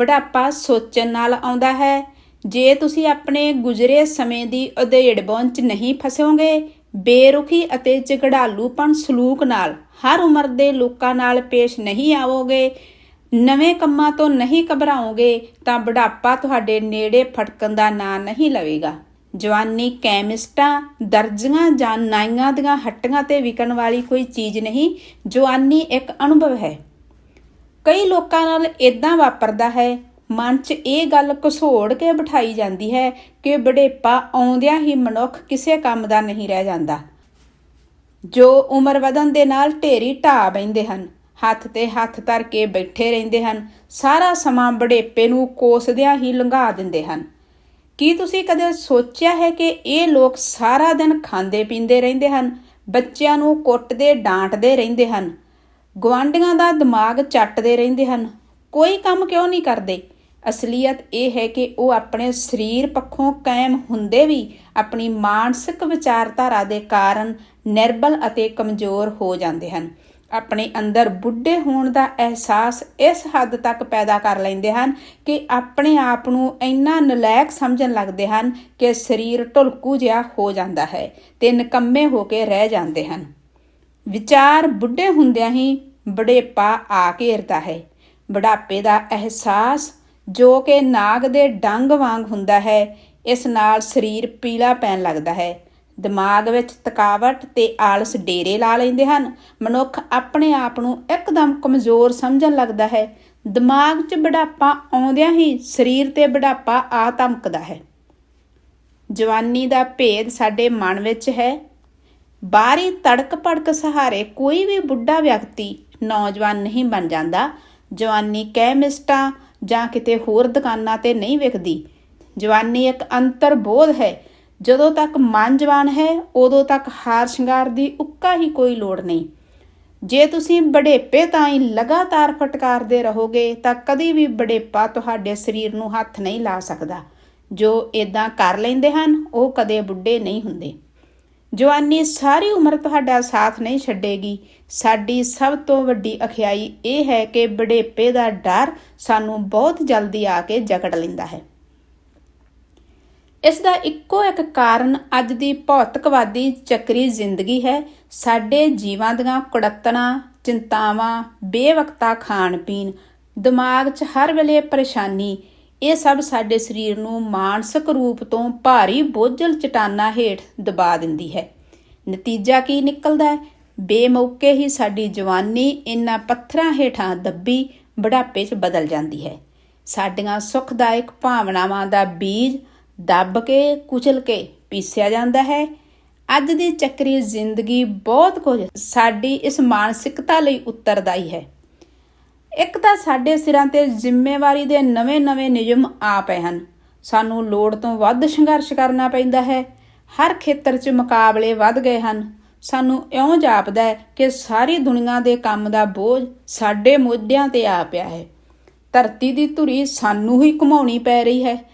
ਬੁਢਾਪਾ ਸੋਚਣ ਨਾਲ ਆਉਂਦਾ ਹੈ। ਜੇ ਤੁਸੀਂ ਆਪਣੇ ਗੁਜ਼ਰੇ ਸਮੇਂ ਦੀ ਉਧੇੜਬੋਂ ਚ ਨਹੀਂ ਫਸੋਗੇ, ਬੇਰੁਖੀ ਅਤੇ ਝਗੜਾਲੂਪਣ ਸਲੂਕ ਨਾਲ ਹਰ ਉਮਰ ਦੇ ਲੋਕਾਂ ਨਾਲ ਪੇਸ਼ ਨਹੀਂ ਆਵੋਗੇ, ਨਵੇਂ ਕੰਮਾਂ ਤੋਂ ਨਹੀਂ ਘਬਰਾਓਗੇ, ਤਾਂ ਬੁਢਾਪਾ ਤੁਹਾਡੇ ਨੇੜੇ ਫਟਕਣ ਦਾ ਨਾਂ ਨਹੀਂ ਲਵੇਗਾ। ਜਵਾਨੀ ਕੈਮਿਸਟਾਂ, ਦਰਜੀਆਂ ਜਾਂ ਨਾਈਆਂ ਦੀਆਂ ਹੱਟੀਆਂ ਤੇ ਵਿਕਣ ਵਾਲੀ ਕੋਈ ਚੀਜ਼ ਨਹੀਂ, ਜਵਾਨੀ ਇੱਕ ਅਨੁਭਵ ਹੈ। ਕਈ ਲੋਕਾਂ ਨਾਲ ਇਦਾਂ ਵਾਪਰਦਾ ਹੈ, ਮਨ 'ਚ ਇਹ ਗੱਲ ਘਸੋੜ ਕੇ ਬਿਠਾਈ ਜਾਂਦੀ ਹੈ ਕਿ ਬੁਢੇਪਾ ਆਉਂਦਿਆਂ ਹੀ ਮਨੁੱਖ ਕਿਸੇ ਕੰਮ ਦਾ ਨਹੀਂ ਰਹਿ ਜਾਂਦਾ। ਜੋ ਉਮਰ ਵਧਣ ਦੇ ਨਾਲ ਢੇਰੀ ਢਾਹ ਬੈਂਦੇ ਹਨ, ਹੱਥ ਤੇ ਹੱਥ ਧਰ ਕੇ ਬੈਠੇ ਰਹਿੰਦੇ ਹਨ, ਸਾਰਾ ਸਮਾਂ ਬੁਢੇਪੇ ਨੂੰ ਕੋਸਦਿਆਂ ਹੀ ਲੰਘਾ ਦਿੰਦੇ ਹਨ। ਕੀ ਤੁਸੀਂ ਕਦੇ ਸੋਚਿਆ ਹੈ ਕਿ ਇਹ ਲੋਕ ਸਾਰਾ ਦਿਨ ਖਾਂਦੇ ਪੀਂਦੇ ਰਹਿੰਦੇ ਹਨ, ਬੱਚਿਆਂ ਨੂੰ ਕੁੱਟਦੇ ਡਾਂਟਦੇ ਰਹਿੰਦੇ ਹਨ ਗਵਾਂਢੀਆਂ ਦਾ ਦਿਮਾਗ ਚੱਟਦੇ ਰਹਿੰਦੇ ਹਨ। ਕੋਈ ਕੰਮ ਕਿਉਂ ਨਹੀਂ ਕਰਦੇ? ਅਸਲੀਅਤ ਇਹ ਹੈ ਕਿ ਉਹ ਆਪਣੇ ਸਰੀਰ ਪੱਖੋਂ ਕਾਇਮ ਹੁੰਦੇ ਵੀ ਆਪਣੀ ਮਾਨਸਿਕ ਵਿਚਾਰਧਾਰਾ ਦੇ ਕਾਰਨ ਨਿਰਬਲ ਅਤੇ ਕਮਜ਼ੋਰ ਹੋ ਜਾਂਦੇ ਹਨ। ਆਪਣੇ ਅੰਦਰ ਬੁੱਢੇ ਹੋਣ ਦਾ ਅਹਿਸਾਸ ਇਸ ਹੱਦ ਤੱਕ ਪੈਦਾ ਕਰ ਲੈਂਦੇ ਹਨ ਕਿ ਆਪਣੇ ਆਪ ਨੂੰ ਇੰਨਾ ਨਲਾਇਕ ਸਮਝਣ ਲੱਗਦੇ ਹਨ ਕਿ ਸਰੀਰ ਢੁਲਕੂ ਜਿਹਾ ਹੋ ਜਾਂਦਾ ਹੈ ਤੇ ਨਿਕੰਮੇ ਹੋ ਕੇ ਰਹਿ ਜਾਂਦੇ ਹਨ। ਵਿਚਾਰ ਬੁੱਢੇ ਹੁੰਦਿਆਂ ਹੀ ਬੁਢੇਪਾ ਆ ਘੇਰਦਾ ਹੈ। ਬੁਢਾਪੇ ਦਾ ਅਹਿਸਾਸ ਜੋ ਕਿ ਨਾਗ ਦੇ ਡੰਗ ਵਾਂਗ ਹੁੰਦਾ ਹੈ, ਇਸ ਨਾਲ ਸਰੀਰ ਪੀਲਾ ਪੈਣ ਲੱਗਦਾ ਹੈ। ਦਿਮਾਗ ਵਿੱਚ ਥਕਾਵਟ ਤੇ ਆਲਸ ਡੇਰੇ ਲਾ ਲੈਂਦੇ ਹਨ। ਮਨੁੱਖ ਆਪਣੇ ਆਪ ਨੂੰ ਇੱਕਦਮ ਕਮਜ਼ੋਰ ਸਮਝਣ ਲੱਗਦਾ ਹੈ। ਦਿਮਾਗ 'ਚ ਬੁਢਾਪਾ ਆਉਂਦਿਆਂ ਹੀ ਸਰੀਰ ਤੇ ਬੁਢਾਪਾ ਆ ਧਮਕਦਾ ਹੈ। ਜਵਾਨੀ ਦਾ ਭੇਦ ਸਾਡੇ ਮਨ ਵਿੱਚ ਹੈ। ਬਾਹਰੀ ਤੜਕ ਭੜਕ ਸਹਾਰੇ ਕੋਈ ਵੀ ਬੁੱਢਾ ਵਿਅਕਤੀ ਨੌਜਵਾਨ ਨਹੀਂ ਬਣ ਜਾਂਦਾ। ਜਵਾਨੀ ਕੈਮਿਸਟਾਂ ਜਾਂ ਕਿਤੇ ਹੋਰ ਦੁਕਾਨਾਂ ਤੇ ਨਹੀਂ ਵਿਕਦੀ ਜਵਾਨੀ ਇੱਕ ਅੰਤਰ ਬੋਧ ਹੈ। ਜਦੋਂ ਤੱਕ ਮਨ ਜਵਾਨ ਹੈ, ਉਦੋਂ ਤੱਕ ਹਾਰ ਸ਼ਿੰਗਾਰ ਦੀ ਉੱਕਾ ਹੀ ਕੋਈ ਲੋੜ ਨਹੀਂ। ਜੇ ਤੁਸੀਂ ਬੜੇਪੇ ਤਾਂ ਲਗਾਤਾਰ ਫਟਕਾਰਦੇ ਰਹੋਗੇ, ਤਾਂ ਕਦੀ ਵੀ ਬੜੇਪਾ ਤੁਹਾਡੇ ਸਰੀਰ ਨੂੰ ਹੱਥ ਨਹੀਂ ਲਾ ਸਕਦਾ। ਜੋ ਇਦਾਂ ਕਰ ਲੈਂਦੇ ਹਨ, ਉਹ ਕਦੇ ਬੁੱਢੇ ਨਹੀਂ ਹੁੰਦੇ। ਜਵਾਨੀ ਸਾਰੀ ਉਮਰ ਤੁਹਾਡਾ ਸਾਥ ਨਹੀਂ ਛੱਡੇਗੀ। ਸਾਡੀ ਸਭ ਤੋਂ ਵੱਡੀ ਅਖਿਆਈ ਇਹ ਹੈ ਕਿ ਬੜੇਪੇ ਦਾ ਡਰ ਸਾਨੂੰ ਬਹੁਤ ਜਲਦੀ ਆ ਕੇ ਜਕੜ ਲੈਂਦਾ ਹੈ। ਇਸ ਦਾ ਇੱਕੋ ਇੱਕ ਕਾਰਨ ਅੱਜ ਦੀ ਭੌਤਿਕਵਾਦੀ ਚੱਕਰੀ ਜ਼ਿੰਦਗੀ ਹੈ। ਸਾਡੇ ਜੀਵਾਂ ਦੀਆਂ ਕੁੜੱਤਣਾ, ਚਿੰਤਾਵਾਂ, ਬੇਵਕਤਾ ਖਾਣ ਪੀਣ ਦਿਮਾਗ 'ਚ ਹਰ ਵੇਲੇ ਪਰੇਸ਼ਾਨੀ ਇਹ ਸਭ ਸਾਡੇ ਸਰੀਰ ਨੂੰ ਮਾਨਸਿਕ ਰੂਪ ਤੋਂ ਭਾਰੀ ਬੋਝਲ ਚਟਾਨਾ ਹੇਠ ਦਬਾ ਦਿੰਦੀ ਹੈ। ਨਤੀਜਾ ਕੀ ਨਿਕਲਦਾ ਹੈ? ਬੇਮੌਕੇ ਹੀ ਸਾਡੀ ਜਵਾਨੀ ਇਨ੍ਹਾਂ ਪੱਥਰਾਂ ਹੇਠਾਂ ਦੱਬੀ ਬੁਢਾਪੇ 'ਚ ਬਦਲ ਜਾਂਦੀ ਹੈ। ਸਾਡੀਆਂ ਸੁਖਦਾਇਕ ਭਾਵਨਾਵਾਂ ਦਾ ਬੀਜ ਦੱਬ ਕੇ, ਕੁਚਲ ਕੇ ਪੀਸਿਆ ਜਾਂਦਾ ਹੈ। ਅੱਜ ਦੀ ਚੱਕਰੀ ਜ਼ਿੰਦਗੀ ਬਹੁਤ ਕੁਝ ਸਾਡੀ ਇਸ ਮਾਨਸਿਕਤਾ ਲਈ ਉੱਤਰਦਾਈ ਹੈ। ਇੱਕ ਤਾਂ ਸਾਡੇ ਸਿਰਾਂ ਤੇ ਜ਼ਿੰਮੇਵਾਰੀ ਦੇ ਨਵੇਂ-ਨਵੇਂ ਨਿਯਮ ਆ ਪਏ ਹਨ। ਸਾਨੂੰ ਲੋੜ ਤੋਂ ਵੱਧ ਸੰਘਰਸ਼ ਕਰਨਾ ਪੈਂਦਾ ਹੈ। ਹਰ ਖੇਤਰ 'ਚ ਮੁਕਾਬਲੇ ਵੱਧ ਗਏ ਹਨ। ਸਾਨੂੰ ਇਉਂ ਜਾਪਦਾ ਹੈ ਕਿ ਸਾਰੀ ਦੁਨੀਆ ਦੇ ਕੰਮ ਦਾ ਬੋਝ ਸਾਡੇ ਮੋਢਿਆਂ ਤੇ ਆ ਪਿਆ ਹੈ। ਧਰਤੀ ਦੀ ਧੁਰੀ ਸਾਨੂੰ ਹੀ ਘੁਮਾਉਣੀ ਪੈ ਰਹੀ ਹੈ।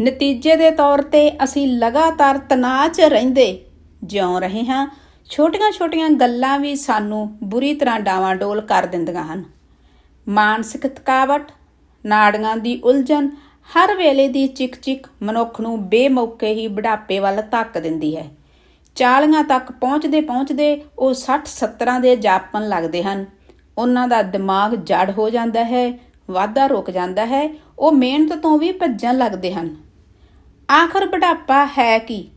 ਨਤੀਜੇ ਦੇ ਤੌਰ ਤੇ ਅਸੀਂ ਲਗਾਤਾਰ ਤਣਾਅ 'ਚ ਰਹਿੰਦੇ ਜਿਉਂ ਰਹੇ ਹਾਂ। ਛੋਟੀਆਂ-ਛੋਟੀਆਂ ਗੱਲਾਂ ਵੀ ਸਾਨੂੰ ਬੁਰੀ ਤਰ੍ਹਾਂ ਡਾਵਾਂਡੋਲ ਕਰ ਦਿੰਦੀਆਂ ਹਨ। ਮਾਨਸਿਕ ਥਕਾਵਟ, ਨਾੜੀਆਂ ਦੀ ਉਲਝਣ ਹਰ ਵੇਲੇ ਦੀ ਚਿਕ-ਚਿਕ ਮਨੁੱਖ ਨੂੰ ਬੇਮੌਕੇ ਹੀ ਬੁਢਾਪੇ ਵੱਲ ਧੱਕ ਦਿੰਦੀ ਹੈ। ਚਾਲੀਆਂ ਤੱਕ ਪਹੁੰਚਦੇ ਪਹੁੰਚਦੇ ਉਹ 60-70 ਦੇ ਜਾਪਣ ਲੱਗਦੇ ਹਨ। ਉਹਨਾਂ ਦਾ ਦਿਮਾਗ ਜੜ ਹੋ ਜਾਂਦਾ ਹੈ, ਵਾਧਾ ਰੁਕ ਜਾਂਦਾ ਹੈ, ਉਹ ਮਿਹਨਤ ਤੋਂ ਵੀ ਭੱਜਣ ਲੱਗਦੇ ਹਨ। ਆਖਰ ਬੁਢਾਪਾ ਹੈ ਕੀ?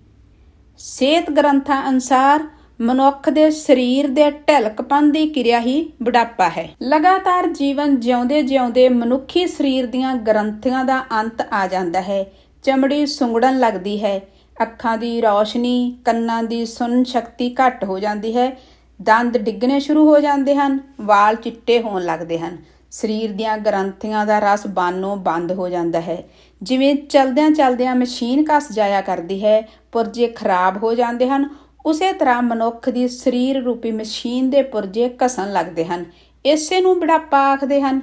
ਸਿਹਤ ਗ੍ਰੰਥਾਂ ਅਨੁਸਾਰ ਮਨੁੱਖ ਦੇ ਸਰੀਰ ਦੇ ਢਿਲਕਪਨ ਦੀ ਕਿਰਿਆ ਹੀ ਬੁਢਾਪਾ ਹੈ। ਲਗਾਤਾਰ ਜੀਵਨ ਜਿਉਂਦੇ ਜਿਉਂਦੇ ਮਨੁੱਖੀ ਸਰੀਰ ਦੀਆਂ ਗ੍ਰੰਥੀਆਂ ਦਾ ਅੰਤ ਆ ਜਾਂਦਾ ਹੈ। ਚਮੜੀ ਸੁੰਗੜਨ ਲੱਗਦੀ ਹੈ। ਅੱਖਾਂ ਦੀ ਰੌਸ਼ਨੀ, ਕੰਨਾਂ ਦੀ ਸੁਣਨ ਸ਼ਕਤੀ ਘੱਟ ਹੋ ਜਾਂਦੀ ਹੈ। ਦੰਦ ਡਿੱਗਣੇ ਸ਼ੁਰੂ ਹੋ ਜਾਂਦੇ ਹਨ, ਵਾਲ ਚਿੱਟੇ ਹੋਣ ਲੱਗਦੇ ਹਨ। ਸਰੀਰ ਦੀਆਂ ਗ੍ਰੰਥੀਆਂ ਦਾ ਰਸ ਬਾਨੋਂ ਬੰਦ ਹੋ ਜਾਂਦਾ ਹੈ। ਜਿਵੇਂ ਚਲਦਿਆਂ ਚਲਦਿਆਂ ਮਸ਼ੀਨ ਕੱਸ ਜਾਇਆ ਕਰਦੀ ਹੈ, ਪੁਰਜੇ ਖਰਾਬ ਹੋ ਜਾਂਦੇ ਹਨ ਉਸੇ ਤਰ੍ਹਾਂ ਮਨੁੱਖ ਦੀ ਸਰੀਰ ਰੂਪੀ ਮਸ਼ੀਨ ਦੇ ਪੁਰਜੇ ਘਸਣ ਲੱਗਦੇ ਹਨ। ਇਸੇ ਨੂੰ ਬੁਢਾਪਾ ਆਖਦੇ ਹਨ।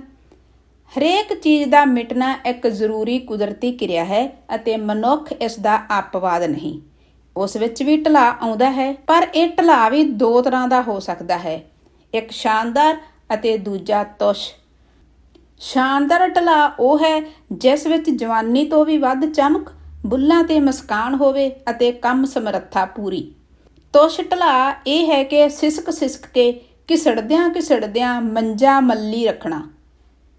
ਹਰੇਕ ਚੀਜ਼ ਦਾ ਮਿਟਣਾ ਇੱਕ ਜ਼ਰੂਰੀ ਕੁਦਰਤੀ ਕਿਰਿਆ ਹੈ ਅਤੇ ਮਨੁੱਖ ਇਸ ਦਾ ਆਪਵਾਦ ਨਹੀਂ। ਉਸ ਵਿੱਚ ਵੀ ਢਲਾ ਆਉਂਦਾ ਹੈ, ਪਰ ਇਹ ਢਲਾ ਵੀ ਦੋ ਤਰ੍ਹਾਂ ਦਾ ਹੋ ਸਕਦਾ ਹੈ। ਇੱਕ ਸ਼ਾਨਦਾਰ ਅਤੇ ਦੂਜਾ ਤੁਸ਼। ਸ਼ਾਨਦਾਰ ਢਲਾ ਉਹ ਹੈ ਜਿਸ ਵਿੱਚ ਜਵਾਨੀ ਤੋਂ ਵੀ ਵੱਧ ਚਮਕ, ਬੁੱਲਾਂ ਤੇ ਮੁਸਕਾਨ ਹੋਵੇ ਅਤੇ ਕੰਮ ਸਮਰੱਥਾ ਪੂਰੀ। ਤੁਸ਼ ਢਲਾ ਇਹ ਹੈ ਕਿ ਸਿਸਕ ਸਿਸਕ ਕੇ ਘਿਸੜਦਿਆਂ ਘਿਸੜਦਿਆਂ ਮੰਜਾ ਮੱਲੀ ਰੱਖਣਾ।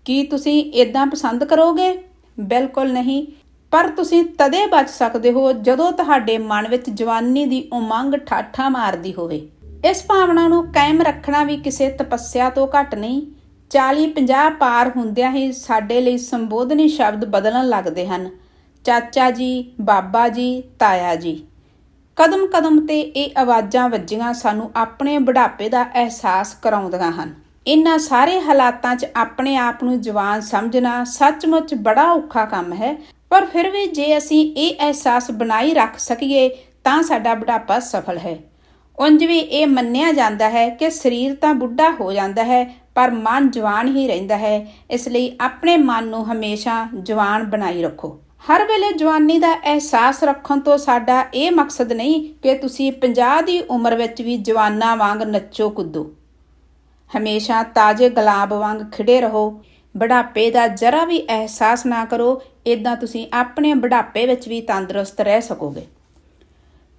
ਕੀ ਤੁਸੀਂ ਇਦਾਂ ਪਸੰਦ ਕਰੋਗੇ? ਬਿਲਕੁਲ ਨਹੀਂ। ਪਰ ਤੁਸੀਂ ਤਦੇ ਬਚ ਸਕਦੇ ਹੋ ਜਦੋਂ ਤੁਹਾਡੇ ਮਨ ਵਿੱਚ ਜਵਾਨੀ ਦੀ ਉਮੰਗ ਠਾਠਾ ਮਾਰਦੀ ਹੋਵੇ। ਇਸ ਭਾਵਨਾ ਨੂੰ ਕਾਇਮ ਰੱਖਣਾ ਵੀ ਕਿਸੇ ਤਪੱਸਿਆ ਤੋਂ ਘੱਟ ਨਹੀਂ। 40-50 ਪਾਰ ਹੁੰਦਿਆਂ ਹੀ ਸਾਡੇ ਲਈ ਸੰਬੋਧਨੀ ਸ਼ਬਦ ਬਦਲਣ ਲੱਗਦੇ ਹਨ। ਚਾਚਾ ਜੀ, ਬਾਬਾ ਜੀ, ਤਾਇਆ ਜੀ। ਕਦਮ ਕਦਮ ਤੇ ਇਹ ਆਵਾਜ਼ਾਂ ਵੱਜੀਆਂ ਸਾਨੂੰ ਆਪਣੇ ਬੁਢਾਪੇ ਦਾ ਅਹਿਸਾਸ ਕਰਾਉਂਦੀਆਂ ਹਨ। ਇਨ੍ਹਾਂ ਸਾਰੇ ਹਾਲਾਤਾਂ 'ਚ ਆਪਣੇ ਆਪ ਨੂੰ ਜਵਾਨ ਸਮਝਣਾ ਸੱਚਮੁੱਚ ਬੜਾ ਔਖਾ ਕੰਮ ਹੈ। ਪਰ ਫਿਰ ਵੀ ਜੇ ਅਸੀਂ ਇਹ ਅਹਿਸਾਸ ਬਣਾਈ ਰੱਖ ਸਕੀਏ, ਤਾਂ ਸਾਡਾ ਬੁਢਾਪਾ ਸਫਲ ਹੈ। ਉਂਝ ਵੀ ਇਹ ਮੰਨਿਆ ਜਾਂਦਾ ਹੈ ਕਿ ਸਰੀਰ ਤਾਂ ਬੁੱਢਾ ਹੋ ਜਾਂਦਾ ਹੈ, ਪਰ ਮਨ ਜਵਾਨ ਹੀ ਰਹਿੰਦਾ ਹੈ। ਇਸ ਲਈ ਆਪਣੇ ਮਨ ਨੂੰ ਹਮੇਸ਼ਾ ਜਵਾਨ ਬਣਾਈ ਰੱਖੋ। ਹਰ ਵੇਲੇ ਜਵਾਨੀ ਦਾ ਅਹਿਸਾਸ ਰੱਖਣ ਤੋਂ ਸਾਡਾ ਇਹ ਮਕਸਦ ਨਹੀਂ ਕਿ ਤੁਸੀਂ 50 ਦੀ ਉਮਰ ਵਿੱਚ ਵੀ ਜਵਾਨਾਂ ਵਾਂਗ ਨੱਚੋ, ਕੁੱਦੋ। ਹਮੇਸ਼ਾ ਤਾਜ਼ੇ ਗੁਲਾਬ ਵਾਂਗ ਖਿੜੇ ਰਹੋ। ਬੁਢਾਪੇ ਦਾ ਜਰਾ ਵੀ ਅਹਿਸਾਸ ਨਾ ਕਰੋ ਇਦਾਂ ਤੁਸੀਂ ਆਪਣੇ ਬੁਢਾਪੇ ਵਿੱਚ ਵੀ ਤੰਦਰੁਸਤ ਰਹਿ ਸਕੋਗੇ।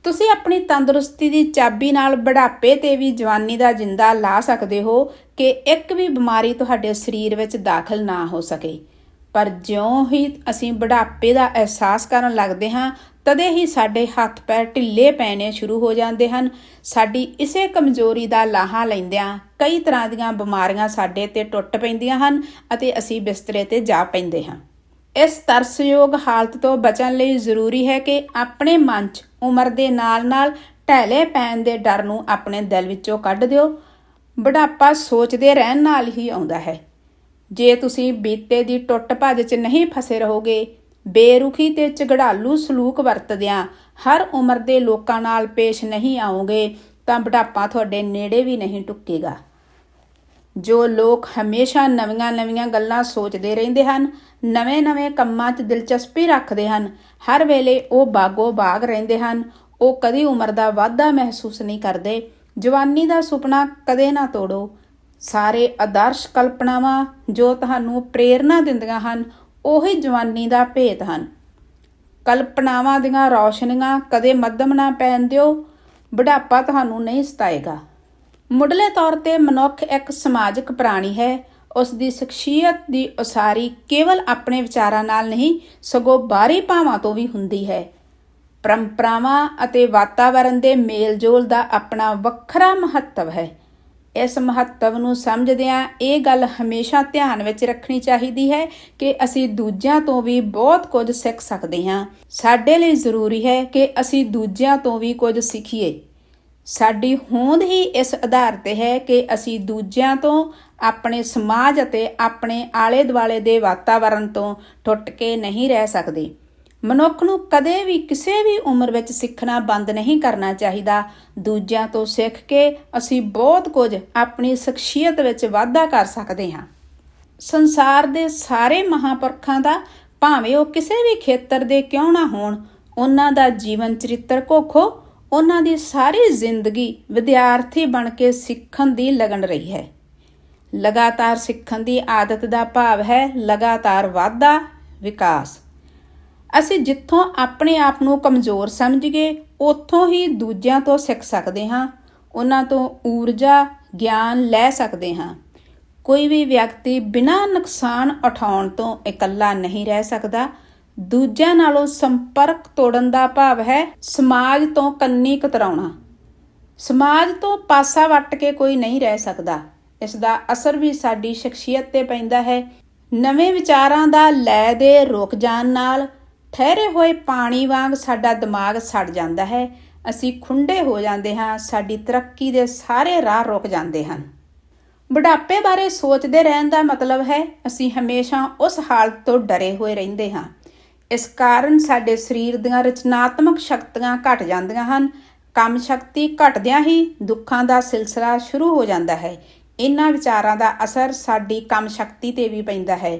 ਤੁਸੀਂ ਆਪਣੀ ਤੰਦਰੁਸਤੀ ਦੀ ਚਾਬੀ ਨਾਲ ਬੁਢਾਪੇ ਤੇ ਵੀ ਜਵਾਨੀ ਦਾ ਜਿੰਦਾ ਲਾ ਸਕਦੇ ਹੋ ਕਿ ਇੱਕ ਵੀ ਬਿਮਾਰੀ ਤੁਹਾਡੇ ਸਰੀਰ ਵਿੱਚ ਦਾਖਲ ਨਾ ਹੋ ਸਕੇ। ਪਰ ਜਿਉਂ ਹੀ ਅਸੀਂ ਬੁਢਾਪੇ ਦਾ ਅਹਿਸਾਸ ਕਰਨ ਲੱਗਦੇ ਹਾਂ, ਤਦੇ ਹੀ ਸਾਡੇ ਹੱਥ ਪੈਰ ਢਿੱਲੇ ਪੈਣੇ ਸ਼ੁਰੂ ਹੋ ਜਾਂਦੇ ਹਨ। ਸਾਡੀ ਇਸੇ ਕਮਜ਼ੋਰੀ ਦਾ ਲਾਹਾ ਲੈਂਦਿਆਂ ਕਈ ਤਰ੍ਹਾਂ ਦੀਆਂ ਬਿਮਾਰੀਆਂ ਸਾਡੇ ਤੇ ਟੁੱਟ ਪੈਂਦੀਆਂ ਹਨ ਅਤੇ ਅਸੀਂ ਬਿਸਤਰੇ ਤੇ ਜਾ ਪੈਂਦੇ ਹਾਂ। ਇਸ ਤਰਸਯੋਗ ਹਾਲਤ ਤੋਂ ਬਚਣ ਲਈ ਜ਼ਰੂਰੀ ਹੈ ਕਿ ਆਪਣੇ ਮਨ 'ਚ ਉਮਰ ਦੇ ਨਾਲ-ਨਾਲ ਢਹਿਲੇ ਪੈਣ ਦੇ ਡਰ ਨੂੰ ਆਪਣੇ ਦਿਲ ਵਿੱਚੋਂ ਕੱਢ ਦਿਓ। ਬੁਢਾਪਾ ਸੋਚਦੇ ਰਹਿਣ ਨਾਲ ਹੀ ਆਉਂਦਾ ਹੈ। ਜੇ ਤੁਸੀਂ ਬੀਤੇ ਦੀ ਟੁੱਟ ਭੱਜ 'ਚ ਨਹੀਂ ਫਸੇ ਰਹੋਗੇ, ਬੇਰੁਖੀ ਤੇ ਝਗੜਾਲੂ ਸਲੂਕ ਵਰਤਦਿਆਂ ਹਰ ਉਮਰ ਦੇ ਲੋਕਾਂ ਨਾਲ ਪੇਸ਼ ਨਹੀਂ ਆਓਗੇ, ਤਾਂ ਬੁਢਾਪਾ ਤੁਹਾਡੇ ਨੇੜੇ ਵੀ ਨਹੀਂ ਟੁੱਕੇਗਾ। ਜੋ ਲੋਕ ਹਮੇਸ਼ਾ ਨਵੀਆਂ-ਨਵੀਆਂ ਗੱਲਾਂ ਸੋਚਦੇ ਰਹਿੰਦੇ ਹਨ ਨਵੇਂ-ਨਵੇਂ ਕੰਮਾਂ 'ਚ ਦਿਲਚਸਪੀ ਰੱਖਦੇ ਹਨ, ਹਰ ਵੇਲੇ ਉਹ ਬਾਗੋ ਬਾਗ ਰਹਿੰਦੇ ਹਨ, ਉਹ ਕਦੀ ਉਮਰ ਦਾ ਵਾਧਾ ਮਹਿਸੂਸ ਨਹੀਂ ਕਰਦੇ, ਜਵਾਨੀ ਦਾ ਸੁਪਨਾ ਕਦੇ ਨਾ ਤੋੜੋ ਸਾਰੇ ਆਦਰਸ਼ ਕਲਪਨਾਵਾਂ ਜੋ ਤੁਹਾਨੂੰ ਪ੍ਰੇਰਣਾ ਦਿੰਦੀਆਂ ਹਨ, ਉਹੀ ਜਵਾਨੀ ਦਾ ਭੇਤ ਹਨ। ਕਲਪਨਾਵਾਂ ਦੀਆਂ ਰੌਸ਼ਨੀਆਂ ਕਦੇ ਮੱਧਮ ਨਾ ਪੈਣ ਦਿਓ, ਬੁਢਾਪਾ ਤੁਹਾਨੂੰ ਨਹੀਂ ਸਤਾਏਗਾ। ਮੁੱਢਲੇ ਤੌਰ ਤੇ ਮਨੁੱਖ ਇੱਕ ਸਮਾਜਿਕ ਪ੍ਰਾਣੀ ਹੈ। ਉਸ ਦੀ ਸ਼ਖਸੀਅਤ ਦੀ ਉਸਾਰੀ ਕੇਵਲ ਆਪਣੇ ਵਿਚਾਰਾਂ ਨਾਲ ਨਹੀਂ, ਸਗੋਂ ਬਾਹਰੀ ਭਾਵਾਂ ਤੋਂ ਵੀ ਹੁੰਦੀ ਹੈ। ਪਰੰਪਰਾਵਾਂ ਅਤੇ ਵਾਤਾਵਰਣ ਦੇ ਮੇਲਜੋਲ ਦਾ ਆਪਣਾ ਵੱਖਰਾ ਮਹੱਤਵ ਹੈ। ਇਸ ਮਹੱਤਵ ਨੂੰ ਸਮਝਦਿਆਂ ਇਹ ਗੱਲ ਹਮੇਸ਼ਾ ਧਿਆਨ ਵਿੱਚ ਰੱਖਣੀ ਚਾਹੀਦੀ ਹੈ ਕਿ ਅਸੀਂ ਦੂਜਿਆਂ ਤੋਂ ਵੀ ਬਹੁਤ ਕੁਝ ਸਿੱਖ ਸਕਦੇ ਹਾਂ। ਸਾਡੇ ਲਈ ਜ਼ਰੂਰੀ ਹੈ ਕਿ ਅਸੀਂ ਦੂਜਿਆਂ ਤੋਂ ਵੀ ਕੁਝ ਸਿੱਖੀਏ। ਸਾਡੀ ਹੋਂਦ ਹੀ ਇਸ ਆਧਾਰ ਤੇ ਹੈ ਕਿ ਅਸੀਂ ਦੂਜਿਆਂ ਤੋਂ ਆਪਣੇ ਸਮਾਜ ਅਤੇ ਆਪਣੇ ਆਲੇ ਦੁਆਲੇ ਦੇ ਵਾਤਾਵਰਣ ਤੋਂ ਟੁੱਟ ਕੇ ਨਹੀਂ ਰਹਿ ਸਕਦੇ। ਮਨੁੱਖ ਨੂੰ ਕਦੇ ਵੀ ਕਿਸੇ ਵੀ ਉਮਰ ਵਿੱਚ ਸਿੱਖਣਾ ਬੰਦ ਨਹੀਂ ਕਰਨਾ ਚਾਹੀਦਾ। ਦੂਜਿਆਂ ਤੋਂ ਸਿੱਖ ਕੇ ਅਸੀਂ ਬਹੁਤ ਕੁਝ ਆਪਣੀ ਸ਼ਖਸੀਅਤ ਵਿੱਚ ਵਾਧਾ ਕਰ ਸਕਦੇ ਹਾਂ। ਸੰਸਾਰ ਦੇ ਸਾਰੇ ਮਹਾਪੁਰਖਾਂ ਦਾ ਭਾਵੇਂ ਉਹ ਕਿਸੇ ਵੀ ਖੇਤਰ ਦੇ ਕਿਉਂ ਨਾ ਹੋਣ, ਉਹਨਾਂ ਦਾ ਜੀਵਨ ਚਰਿੱਤਰ ਕੋਖੋ ਉਹਨਾਂ ਦੀ ਸਾਰੀ ਜ਼ਿੰਦਗੀ ਵਿਦਿਆਰਥੀ ਬਣ ਕੇ ਸਿੱਖਣ ਦੀ ਲਗਨ ਰਹੀ ਹੈ। ਲਗਾਤਾਰ ਸਿੱਖਣ ਦੀ ਆਦਤ ਦਾ ਭਾਵ ਹੈ ਲਗਾਤਾਰ ਵਾਧਾ, ਵਿਕਾਸ। ਅਸੀਂ ਜਿੱਥੋਂ ਆਪਣੇ ਆਪ ਨੂੰ ਕਮਜ਼ੋਰ ਸਮਝੀਏ ਉੱਥੋਂ ਹੀ ਦੂਜਿਆਂ ਤੋਂ ਸਿੱਖ ਸਕਦੇ ਹਾਂ, ਉਹਨਾਂ ਤੋਂ ਊਰਜਾ, ਗਿਆਨ ਲੈ ਸਕਦੇ ਹਾਂ। ਕੋਈ ਵੀ ਵਿਅਕਤੀ ਬਿਨਾਂ ਨੁਕਸਾਨ ਉਠਾਉਣ ਤੋਂ ਇਕੱਲਾ ਨਹੀਂ ਰਹਿ ਸਕਦਾ। ਦੂਜਿਆਂ ਨਾਲੋਂ ਸੰਪਰਕ ਤੋੜਨ ਦਾ ਭਾਵ ਹੈ ਸਮਾਜ ਤੋਂ ਕੰਨੀ ਕਤਰਾਉਣਾ। ਸਮਾਜ ਤੋਂ ਪਾਸਾ ਵੱਟ ਕੇ ਕੋਈ ਨਹੀਂ ਰਹਿ ਸਕਦਾ। ਇਸ ਦਾ ਅਸਰ ਵੀ ਸਾਡੀ ਸ਼ਖਸੀਅਤ ਤੇ ਪੈਂਦਾ ਹੈ। ਨਵੇਂ ਵਿਚਾਰਾਂ ਦਾ ਲੈ ਦੇ ਰੁਕ ਜਾਣ ਨਾਲ ਠਹਿਰੇ ਹੋਏ ਪਾਣੀ ਵਾਂਗ ਸਾਡਾ ਦਿਮਾਗ ਸੜ ਜਾਂਦਾ ਹੈ। ਅਸੀਂ ਖੁੰਡੇ ਹੋ ਜਾਂਦੇ ਹਾਂ, ਸਾਡੀ ਤਰੱਕੀ ਦੇ ਸਾਰੇ ਰਾਹ ਰੁਕ ਜਾਂਦੇ ਹਨ। ਬੁਢਾਪੇ ਬਾਰੇ ਸੋਚਦੇ ਰਹਿਣ ਦਾ ਮਤਲਬ ਹੈ, ਅਸੀਂ ਹਮੇਸ਼ਾ ਉਸ ਹਾਲਤ ਤੋਂ ਡਰੇ ਹੋਏ ਰਹਿੰਦੇ ਹਾਂ। ਇਸ ਕਾਰਨ ਸਾਡੇ ਸਰੀਰ ਦੀਆਂ ਰਚਨਾਤਮਕ ਸ਼ਕਤੀਆਂ ਘਟ ਜਾਂਦੀਆਂ ਹਨ। ਕੰਮ ਸ਼ਕਤੀ ਘਟਦਿਆਂ ਹੀ ਦੁੱਖਾਂ ਦਾ ਸਿਲਸਿਲਾ ਸ਼ੁਰੂ ਹੋ ਜਾਂਦਾ ਹੈ। ਇਹਨਾਂ ਵਿਚਾਰਾਂ ਦਾ ਅਸਰ ਸਾਡੀ ਕੰਮ ਸ਼ਕਤੀ ਤੇ ਵੀ ਪੈਂਦਾ ਹੈ।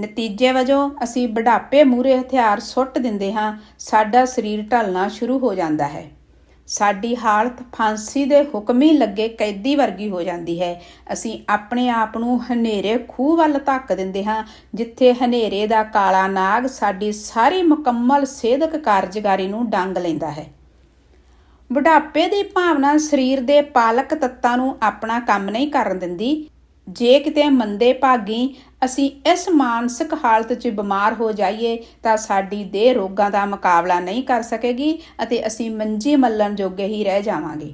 ਨਤੀਜੇ ਵਜੋਂ ਅਸੀਂ ਬੁਢਾਪੇ ਮੂਰੇ ਹਥਿਆਰ ਸੁੱਟ ਦਿੰਦੇ ਹਾਂ, ਸਾਡਾ ਸਰੀਰ ਢਲਣਾ ਸ਼ੁਰੂ ਹੋ ਜਾਂਦਾ ਹੈ। ਸਾਡੀ ਹਾਲਤ ਫਾਂਸੀ ਦੇ ਹੁਕਮੀ ਲੱਗੇ ਕੈਦੀ ਵਰਗੀ ਹੋ ਜਾਂਦੀ ਹੈ। ਅਸੀਂ ਆਪਣੇ ਆਪ ਨੂੰ ਹਨੇਰੇ ਖੂਹ ਵੱਲ ਧੱਕ ਦਿੰਦੇ ਹਾਂ, ਜਿੱਥੇ ਹਨੇਰੇ ਦਾ ਕਾਲਾ ਨਾਗ ਸਾਡੀ ਸਾਰੀ ਮੁਕੰਮਲ ਸੇਧਕ ਕਾਰਜਕਾਰੀ ਨੂੰ ਡੰਗ ਲੈਂਦਾ ਹੈ। ਬੁਢਾਪੇ ਦੀ ਭਾਵਨਾ ਸਰੀਰ ਦੇ ਪਾਲਕ ਤੱਤਾਂ ਨੂੰ ਆਪਣਾ ਕੰਮ ਨਹੀਂ ਕਰਨ ਦਿੰਦੀ ਜੇ ਕਿਤੇ ਮੰਦੇ ਭਾਗੀ ਅਸੀਂ ਇਸ ਮਾਨਸਿਕ ਹਾਲਤ 'ਚ ਬਿਮਾਰ ਹੋ ਜਾਈਏ ਤਾਂ ਸਾਡੀ ਦੇਹ ਰੋਗਾਂ ਦਾ ਮੁਕਾਬਲਾ ਨਹੀਂ ਕਰ ਸਕੇਗੀ ਅਤੇ ਅਸੀਂ ਮੰਜੀ ਮੱਲਣ ਜੋਗੇ ਹੀ ਰਹਿ ਜਾਵਾਂਗੇ।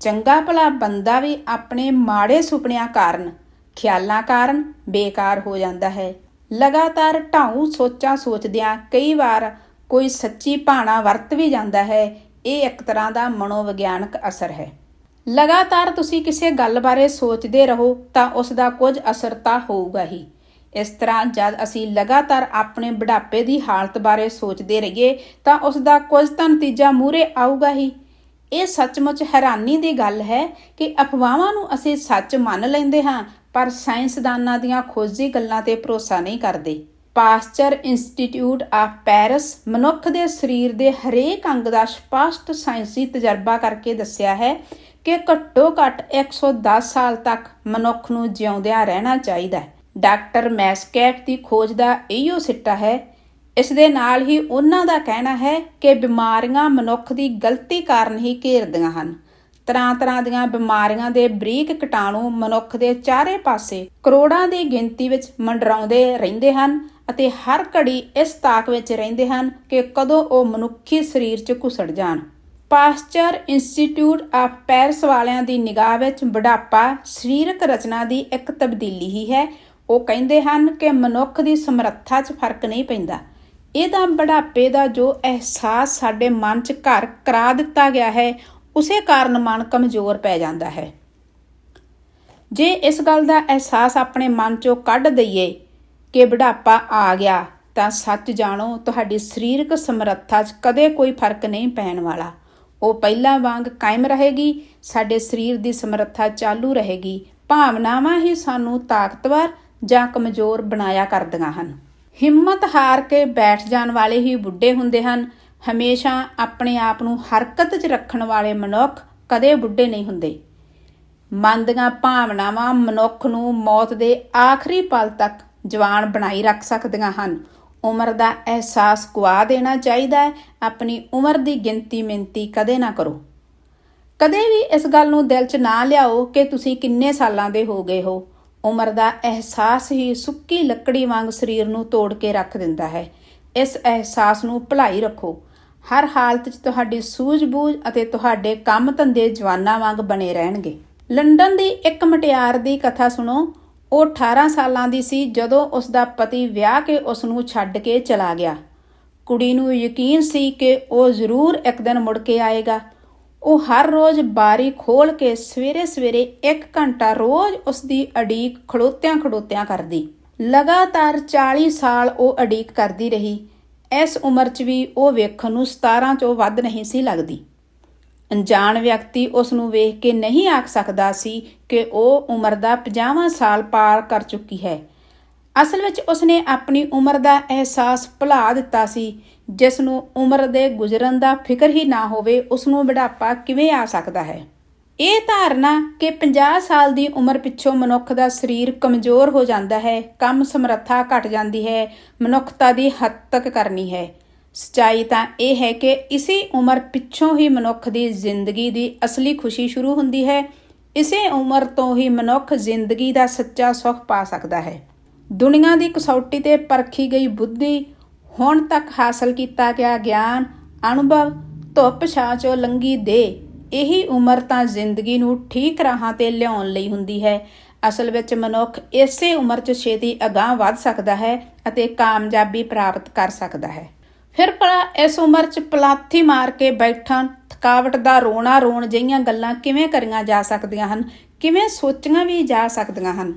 ਚੰਗਾ ਭਲਾ ਬੰਦਾ ਵੀ ਆਪਣੇ ਮਾੜੇ ਸੁਪਨਿਆਂ ਕਾਰਨ, ਖਿਆਲਾਂ ਕਾਰਨ ਬੇਕਾਰ ਹੋ ਜਾਂਦਾ ਹੈ। ਲਗਾਤਾਰ ਢਾਉ ਸੋਚਾਂ ਸੋਚਦਿਆਂ ਕਈ ਵਾਰ ਕੋਈ ਸੱਚੀ ਭਾਣਾ ਵਰਤ ਵੀ ਜਾਂਦਾ ਹੈ। ਇਹ ਇੱਕ ਤਰ੍ਹਾਂ ਦਾ ਮਨੋਵਿਗਿਆਨਕ ਅਸਰ ਹੈ। ਲਗਾਤਾਰ ਤੁਸੀਂ ਕਿਸੇ ਗੱਲ ਬਾਰੇ ਸੋਚਦੇ ਰਹੋ ਤਾਂ ਉਸ ਦਾ ਕੁਝ ਅਸਰ ਤਾਂ ਹੋਊਗਾ ਹੀ। ਇਸ ਤਰ੍ਹਾਂ ਜਦ ਅਸੀਂ ਲਗਾਤਾਰ ਆਪਣੇ ਬੁਢਾਪੇ ਦੀ ਹਾਲਤ ਬਾਰੇ ਸੋਚਦੇ ਰਹੀਏ ਤਾਂ ਉਸ ਦਾ ਕੁਝ ਤਾਂ ਨਤੀਜਾ ਮੂਰੇ ਆਊਗਾ ਹੀ। ਇਹ ਸੱਚਮੁੱਚ ਹੈਰਾਨੀ ਦੀ ਗੱਲ ਹੈ ਕਿ ਅਫਵਾਹਾਂ ਨੂੰ ਅਸੀਂ ਸੱਚ ਮੰਨ ਲੈਂਦੇ ਹਾਂ, ਪਰ ਸਾਇੰਸਦਾਨਾਂ ਦੀਆਂ ਖੋਜੀ ਗੱਲਾਂ ਤੇ ਭਰੋਸਾ ਨਹੀਂ ਕਰਦੇ। ਪਾਸਚਰ ਇੰਸਟੀਚਿਊਟ ਆਫ ਪੈਰਿਸ ਮਨੁੱਖ ਦੇ ਸਰੀਰ ਦੇ ਹਰੇਕ ਅੰਗ ਦਾ ਸਪਸ਼ਟ ਸਾਇੰਸੀ ਤਜਰਬਾ ਕਰਕੇ ਦੱਸਿਆ ਹੈ ਕਿ ਘੱਟੋ ਘੱਟ 110 ਸਾਲ ਤੱਕ ਮਨੁੱਖ ਨੂੰ ਜਿਉਂਦਿਆਂ ਰਹਿਣਾ ਚਾਹੀਦਾ ਹੈ। ਡਾਕਟਰ ਮੈਸਕੈਟ ਦੀ ਖੋਜ ਦਾ ਇਹੋ ਸਿੱਟਾ ਹੈ। ਇਸ ਦੇ ਨਾਲ ਹੀ ਉਹਨਾਂ ਦਾ ਕਹਿਣਾ ਹੈ ਕਿ ਬਿਮਾਰੀਆਂ ਮਨੁੱਖ ਦੀ ਗਲਤੀ ਕਾਰਨ ਹੀ ਘੇਰਦੀਆਂ ਹਨ। ਤਰ੍ਹਾਂ ਤਰ੍ਹਾਂ ਦੀਆਂ ਬਿਮਾਰੀਆਂ ਦੇ ਬਰੀਕ ਕੀਟਾਣੂ ਮਨੁੱਖ ਦੇ ਚਾਰੇ ਪਾਸੇ ਕਰੋੜਾਂ ਦੀ ਗਿਣਤੀ ਵਿੱਚ ਮੰਡਰਾਉਂਦੇ ਰਹਿੰਦੇ ਹਨ ਅਤੇ ਹਰ ਘੜੀ ਇਸ ਤਾਕ ਵਿੱਚ ਰਹਿੰਦੇ ਹਨ ਕਿ ਕਦੋਂ ਉਹ ਮਨੁੱਖੀ ਸਰੀਰ 'ਚ ਘੁਸੜ ਜਾਣ। ਪਾਸਚਰ ਇੰਸਟੀਚਿਊਟ ਆਫ ਪੈਰਿਸ ਵਾਲਿਆਂ ਦੀ ਨਿਗਾਹ ਵਿੱਚ ਬੁਢਾਪਾ ਸਰੀਰਕ ਰਚਨਾ ਦੀ ਇੱਕ ਤਬਦੀਲੀ ਹੀ ਹੈ। ਉਹ ਕਹਿੰਦੇ ਹਨ ਕਿ ਮਨੁੱਖ ਦੀ ਸਮਰੱਥਾ 'ਚ ਫ਼ਰਕ ਨਹੀਂ ਪੈਂਦਾ। ਇਹਦਾ ਬੁਢਾਪੇ ਦਾ ਜੋ ਅਹਿਸਾਸ ਸਾਡੇ ਮਨ 'ਚ ਘਰ ਕਰਾ ਦਿੱਤਾ ਗਿਆ ਹੈ, ਉਸੇ ਕਾਰਨ ਮਨ ਕਮਜ਼ੋਰ ਪੈ ਜਾਂਦਾ ਹੈ। ਜੇ ਇਸ ਗੱਲ ਦਾ ਅਹਿਸਾਸ ਆਪਣੇ ਮਨ 'ਚੋਂ ਕੱਢ ਦਈਏ ਕਿ ਬੁਢਾਪਾ ਆ ਗਿਆ, ਤਾਂ ਸੱਚ ਜਾਣੋ ਤੁਹਾਡੀ ਸਰੀਰਕ ਸਮਰੱਥਾ 'ਚ ਕਦੇ ਕੋਈ ਫ਼ਰਕ ਨਹੀਂ ਪੈਣ ਵਾਲਾ। ਉਹ ਪਹਿਲਾਂ ਵਾਂਗ ਕਾਇਮ ਰਹੇਗੀ, ਸਾਡੇ ਸਰੀਰ ਦੀ ਸਮਰੱਥਾ ਚਾਲੂ ਰਹੇਗੀ। ਭਾਵਨਾਵਾਂ ਹੀ ਸਾਨੂੰ ਤਾਕਤਵਰ ਜਾਂ ਕਮਜ਼ੋਰ ਬਣਾਇਆ ਕਰਦੀਆਂ ਹਨ। ਹਿੰਮਤ ਹਾਰ ਕੇ ਬੈਠ ਜਾਣ ਵਾਲੇ ਹੀ ਬੁੱਢੇ ਹੁੰਦੇ ਹਨ। ਹਮੇਸ਼ਾ ਆਪਣੇ ਆਪ ਨੂੰ ਹਰਕਤ 'ਚ ਰੱਖਣ ਵਾਲੇ ਮਨੁੱਖ ਕਦੇ ਬੁੱਢੇ ਨਹੀਂ ਹੁੰਦੇ। ਮਨ ਦੀਆਂ ਭਾਵਨਾਵਾਂ ਮਨੁੱਖ ਨੂੰ ਮੌਤ ਦੇ ਆਖਰੀ ਪਲ ਤੱਕ ਜਵਾਨ ਬਣਾਈ ਰੱਖ ਸਕਦੀਆਂ ਹਨ। ਉਮਰ ਦਾ ਅਹਿਸਾਸ ਗਵਾ ਦੇਣਾ ਚਾਹੀਦਾ ਹੈ। ਆਪਣੀ ਉਮਰ ਦੀ ਗਿਣਤੀ ਮਿੰਤੀ ਕਦੇ ਨਾ ਕਰੋ। ਕਦੇ ਵੀ ਇਸ ਗੱਲ ਨੂੰ ਦਿਲ 'ਚ ਨਾ ਲਿਆਓ ਕਿ ਤੁਸੀਂ ਕਿੰਨੇ ਸਾਲਾਂ ਦੇ ਹੋ ਗਏ ਹੋ। ਉਮਰ ਦਾ ਅਹਿਸਾਸ ਹੀ ਸੁੱਕੀ ਲੱਕੜੀ ਵਾਂਗ ਸਰੀਰ ਨੂੰ ਤੋੜ ਕੇ ਰੱਖ ਦਿੰਦਾ ਹੈ। ਇਸ ਅਹਿਸਾਸ ਨੂੰ ਭੁਲਾਈ ਰੱਖੋ। ਹਰ ਹਾਲਤ 'ਚ ਤੁਹਾਡੀ ਸੂਝ-ਬੂਝ ਅਤੇ ਤੁਹਾਡੇ ਕੰਮ ਧੰਦੇ ਜਵਾਨਾਂ ਵਾਂਗ ਬਣੇ ਰਹਿਣਗੇ। ਲੰਡਨ ਦੀ ਇੱਕ ਮਟਿਆਰ ਦੀ ਕਥਾ ਸੁਣੋ। ਉਹ 18 ਸਾਲਾਂ ਦੀ ਸੀ ਜਦੋਂ ਉਸ ਦਾ ਪਤੀ ਵਿਆਹ ਕੇ ਉਸ ਨੂੰ ਛੱਡ ਕੇ ਚਲਾ ਗਿਆ। ਕੁੜੀ ਨੂੰ ਯਕੀਨ ਸੀ ਕਿ ਉਹ ਜ਼ਰੂਰ ਇੱਕ ਦਿਨ ਮੁੜ ਕੇ ਆਏਗਾ। ਉਹ ਹਰ ਰੋਜ਼ ਬਾਰੀ ਖੋਲ ਕੇ ਸਵੇਰੇ ਸਵੇਰੇ 1 ਘੰਟਾ ਰੋਜ਼ ਉਸ ਦੀ ਅਡੀਕ ਖੜੋਤਿਆਂ ਖੜੋਤਿਆਂ ਕਰਦੀ। ਲਗਾਤਾਰ 40 ਸਾਲ ਉਹ ਅਡੀਕ ਕਰਦੀ ਰਹੀ। ਇਸ ਉਮਰ 'ਚ ਵੀ ਉਹ ਵੇਖਣ ਨੂੰ 17 ਤੋਂ ਵੱਧ ਨਹੀਂ ਸੀ ਲੱਗਦੀ। ਅਣਜਾਣ ਵਿਅਕਤੀ ਉਸ ਨੂੰ ਵੇਖ ਕੇ ਨਹੀਂ ਆਖ ਸਕਦਾ ਸੀ ਕਿ ਉਹ ਉਮਰ ਦਾ 50ਵਾਂ ਸਾਲ ਪਾਰ ਕਰ ਚੁੱਕੀ ਹੈ। ਅਸਲ ਵਿੱਚ ਉਸਨੇ ਆਪਣੀ ਉਮਰ ਦਾ ਅਹਿਸਾਸ ਭੁਲਾ ਦਿੱਤਾ ਸੀ ਜਿਸ ਨੂੰ ਉਮਰ ਦੇ ਗੁਜ਼ਰਨ ਦਾ ਫਿਕਰ ਹੀ ਨਾ ਹੋਵੇ ਉਸ ਨੂੰ ਬੁਢਾਪਾ ਕਿਵੇਂ ਆ ਸਕਦਾ ਹੈ। ਇਹ ਧਾਰਨਾ ਕਿ 50 ਸਾਲ ਦੀ ਉਮਰ ਪਿੱਛੋਂ ਮਨੁੱਖ ਦਾ ਸਰੀਰ ਕਮਜ਼ੋਰ ਹੋ ਜਾਂਦਾ ਹੈ, ਕੰਮ ਸਮਰੱਥਾ ਘਟ ਜਾਂਦੀ ਹੈ, ਮਨੁੱਖਤਾ ਦੀ ਹੱਦ ਤੱਕ ਕਰਨੀ ਹੈ। ਸਚਾਈ ਤਾਂ ਇਹ ਹੈ ਕਿ ਇਸੇ ਉਮਰ ਪਿੱਛੋਂ ਹੀ ਮਨੁੱਖ ਦੀ ਜ਼ਿੰਦਗੀ ਦੀ ਅਸਲੀ ਖੁਸ਼ੀ ਸ਼ੁਰੂ ਹੁੰਦੀ ਹੈ। ਇਸੇ ਉਮਰ ਤੋਂ ਹੀ ਮਨੁੱਖ ਜ਼ਿੰਦਗੀ ਦਾ ਸੱਚਾ ਸੁੱਖ ਪਾ ਸਕਦਾ ਹੈ। ਦੁਨੀਆ ਦੀ ਕਸੌਟੀ ਤੇ ਪਰਖੀ ਗਈ ਬੁੱਧੀ ਹੁਣ ਤੱਕ ਹਾਸਲ ਕੀਤਾ ਗਿਆ ਗਿਆਨ, ਅਨੁਭਵ, ਧੁੱਪ ਛਾਂ ਚੋਂ ਲੰਗੀ ਦੇ ਇਹੀ ਉਮਰ ਤਾਂ ਜ਼ਿੰਦਗੀ ਨੂੰ ਠੀਕ ਰਾਹਾਂ ਤੇ ਲਿਆਉਣ ਲਈ ਹੁੰਦੀ ਹੈ। ਅਸਲ ਵਿੱਚ ਮਨੁੱਖ ਇਸੇ ਉਮਰ 'ਚ ਛੇਤੀ ਅਗਾਹ ਵੱਧ ਸਕਦਾ ਹੈ ਅਤੇ ਕਾਮਯਾਬੀ ਪ੍ਰਾਪਤ ਕਰ ਸਕਦਾ ਹੈ। ਫਿਰ ਭਲਾ ਇਸ ਉਮਰ 'ਚ ਪਲਾਥੀ ਮਾਰ ਕੇ ਬੈਠਣ, ਥਕਾਵਟ ਦਾ ਰੋਣਾ ਰੋਣ ਜਿਹੀਆਂ ਗੱਲਾਂ ਕਿਵੇਂ ਕਰੀਆਂ ਜਾ ਸਕਦੀਆਂ ਹਨ, ਕਿਵੇਂ ਸੋਚੀਆਂ ਵੀ ਜਾ ਸਕਦੀਆਂ ਹਨ।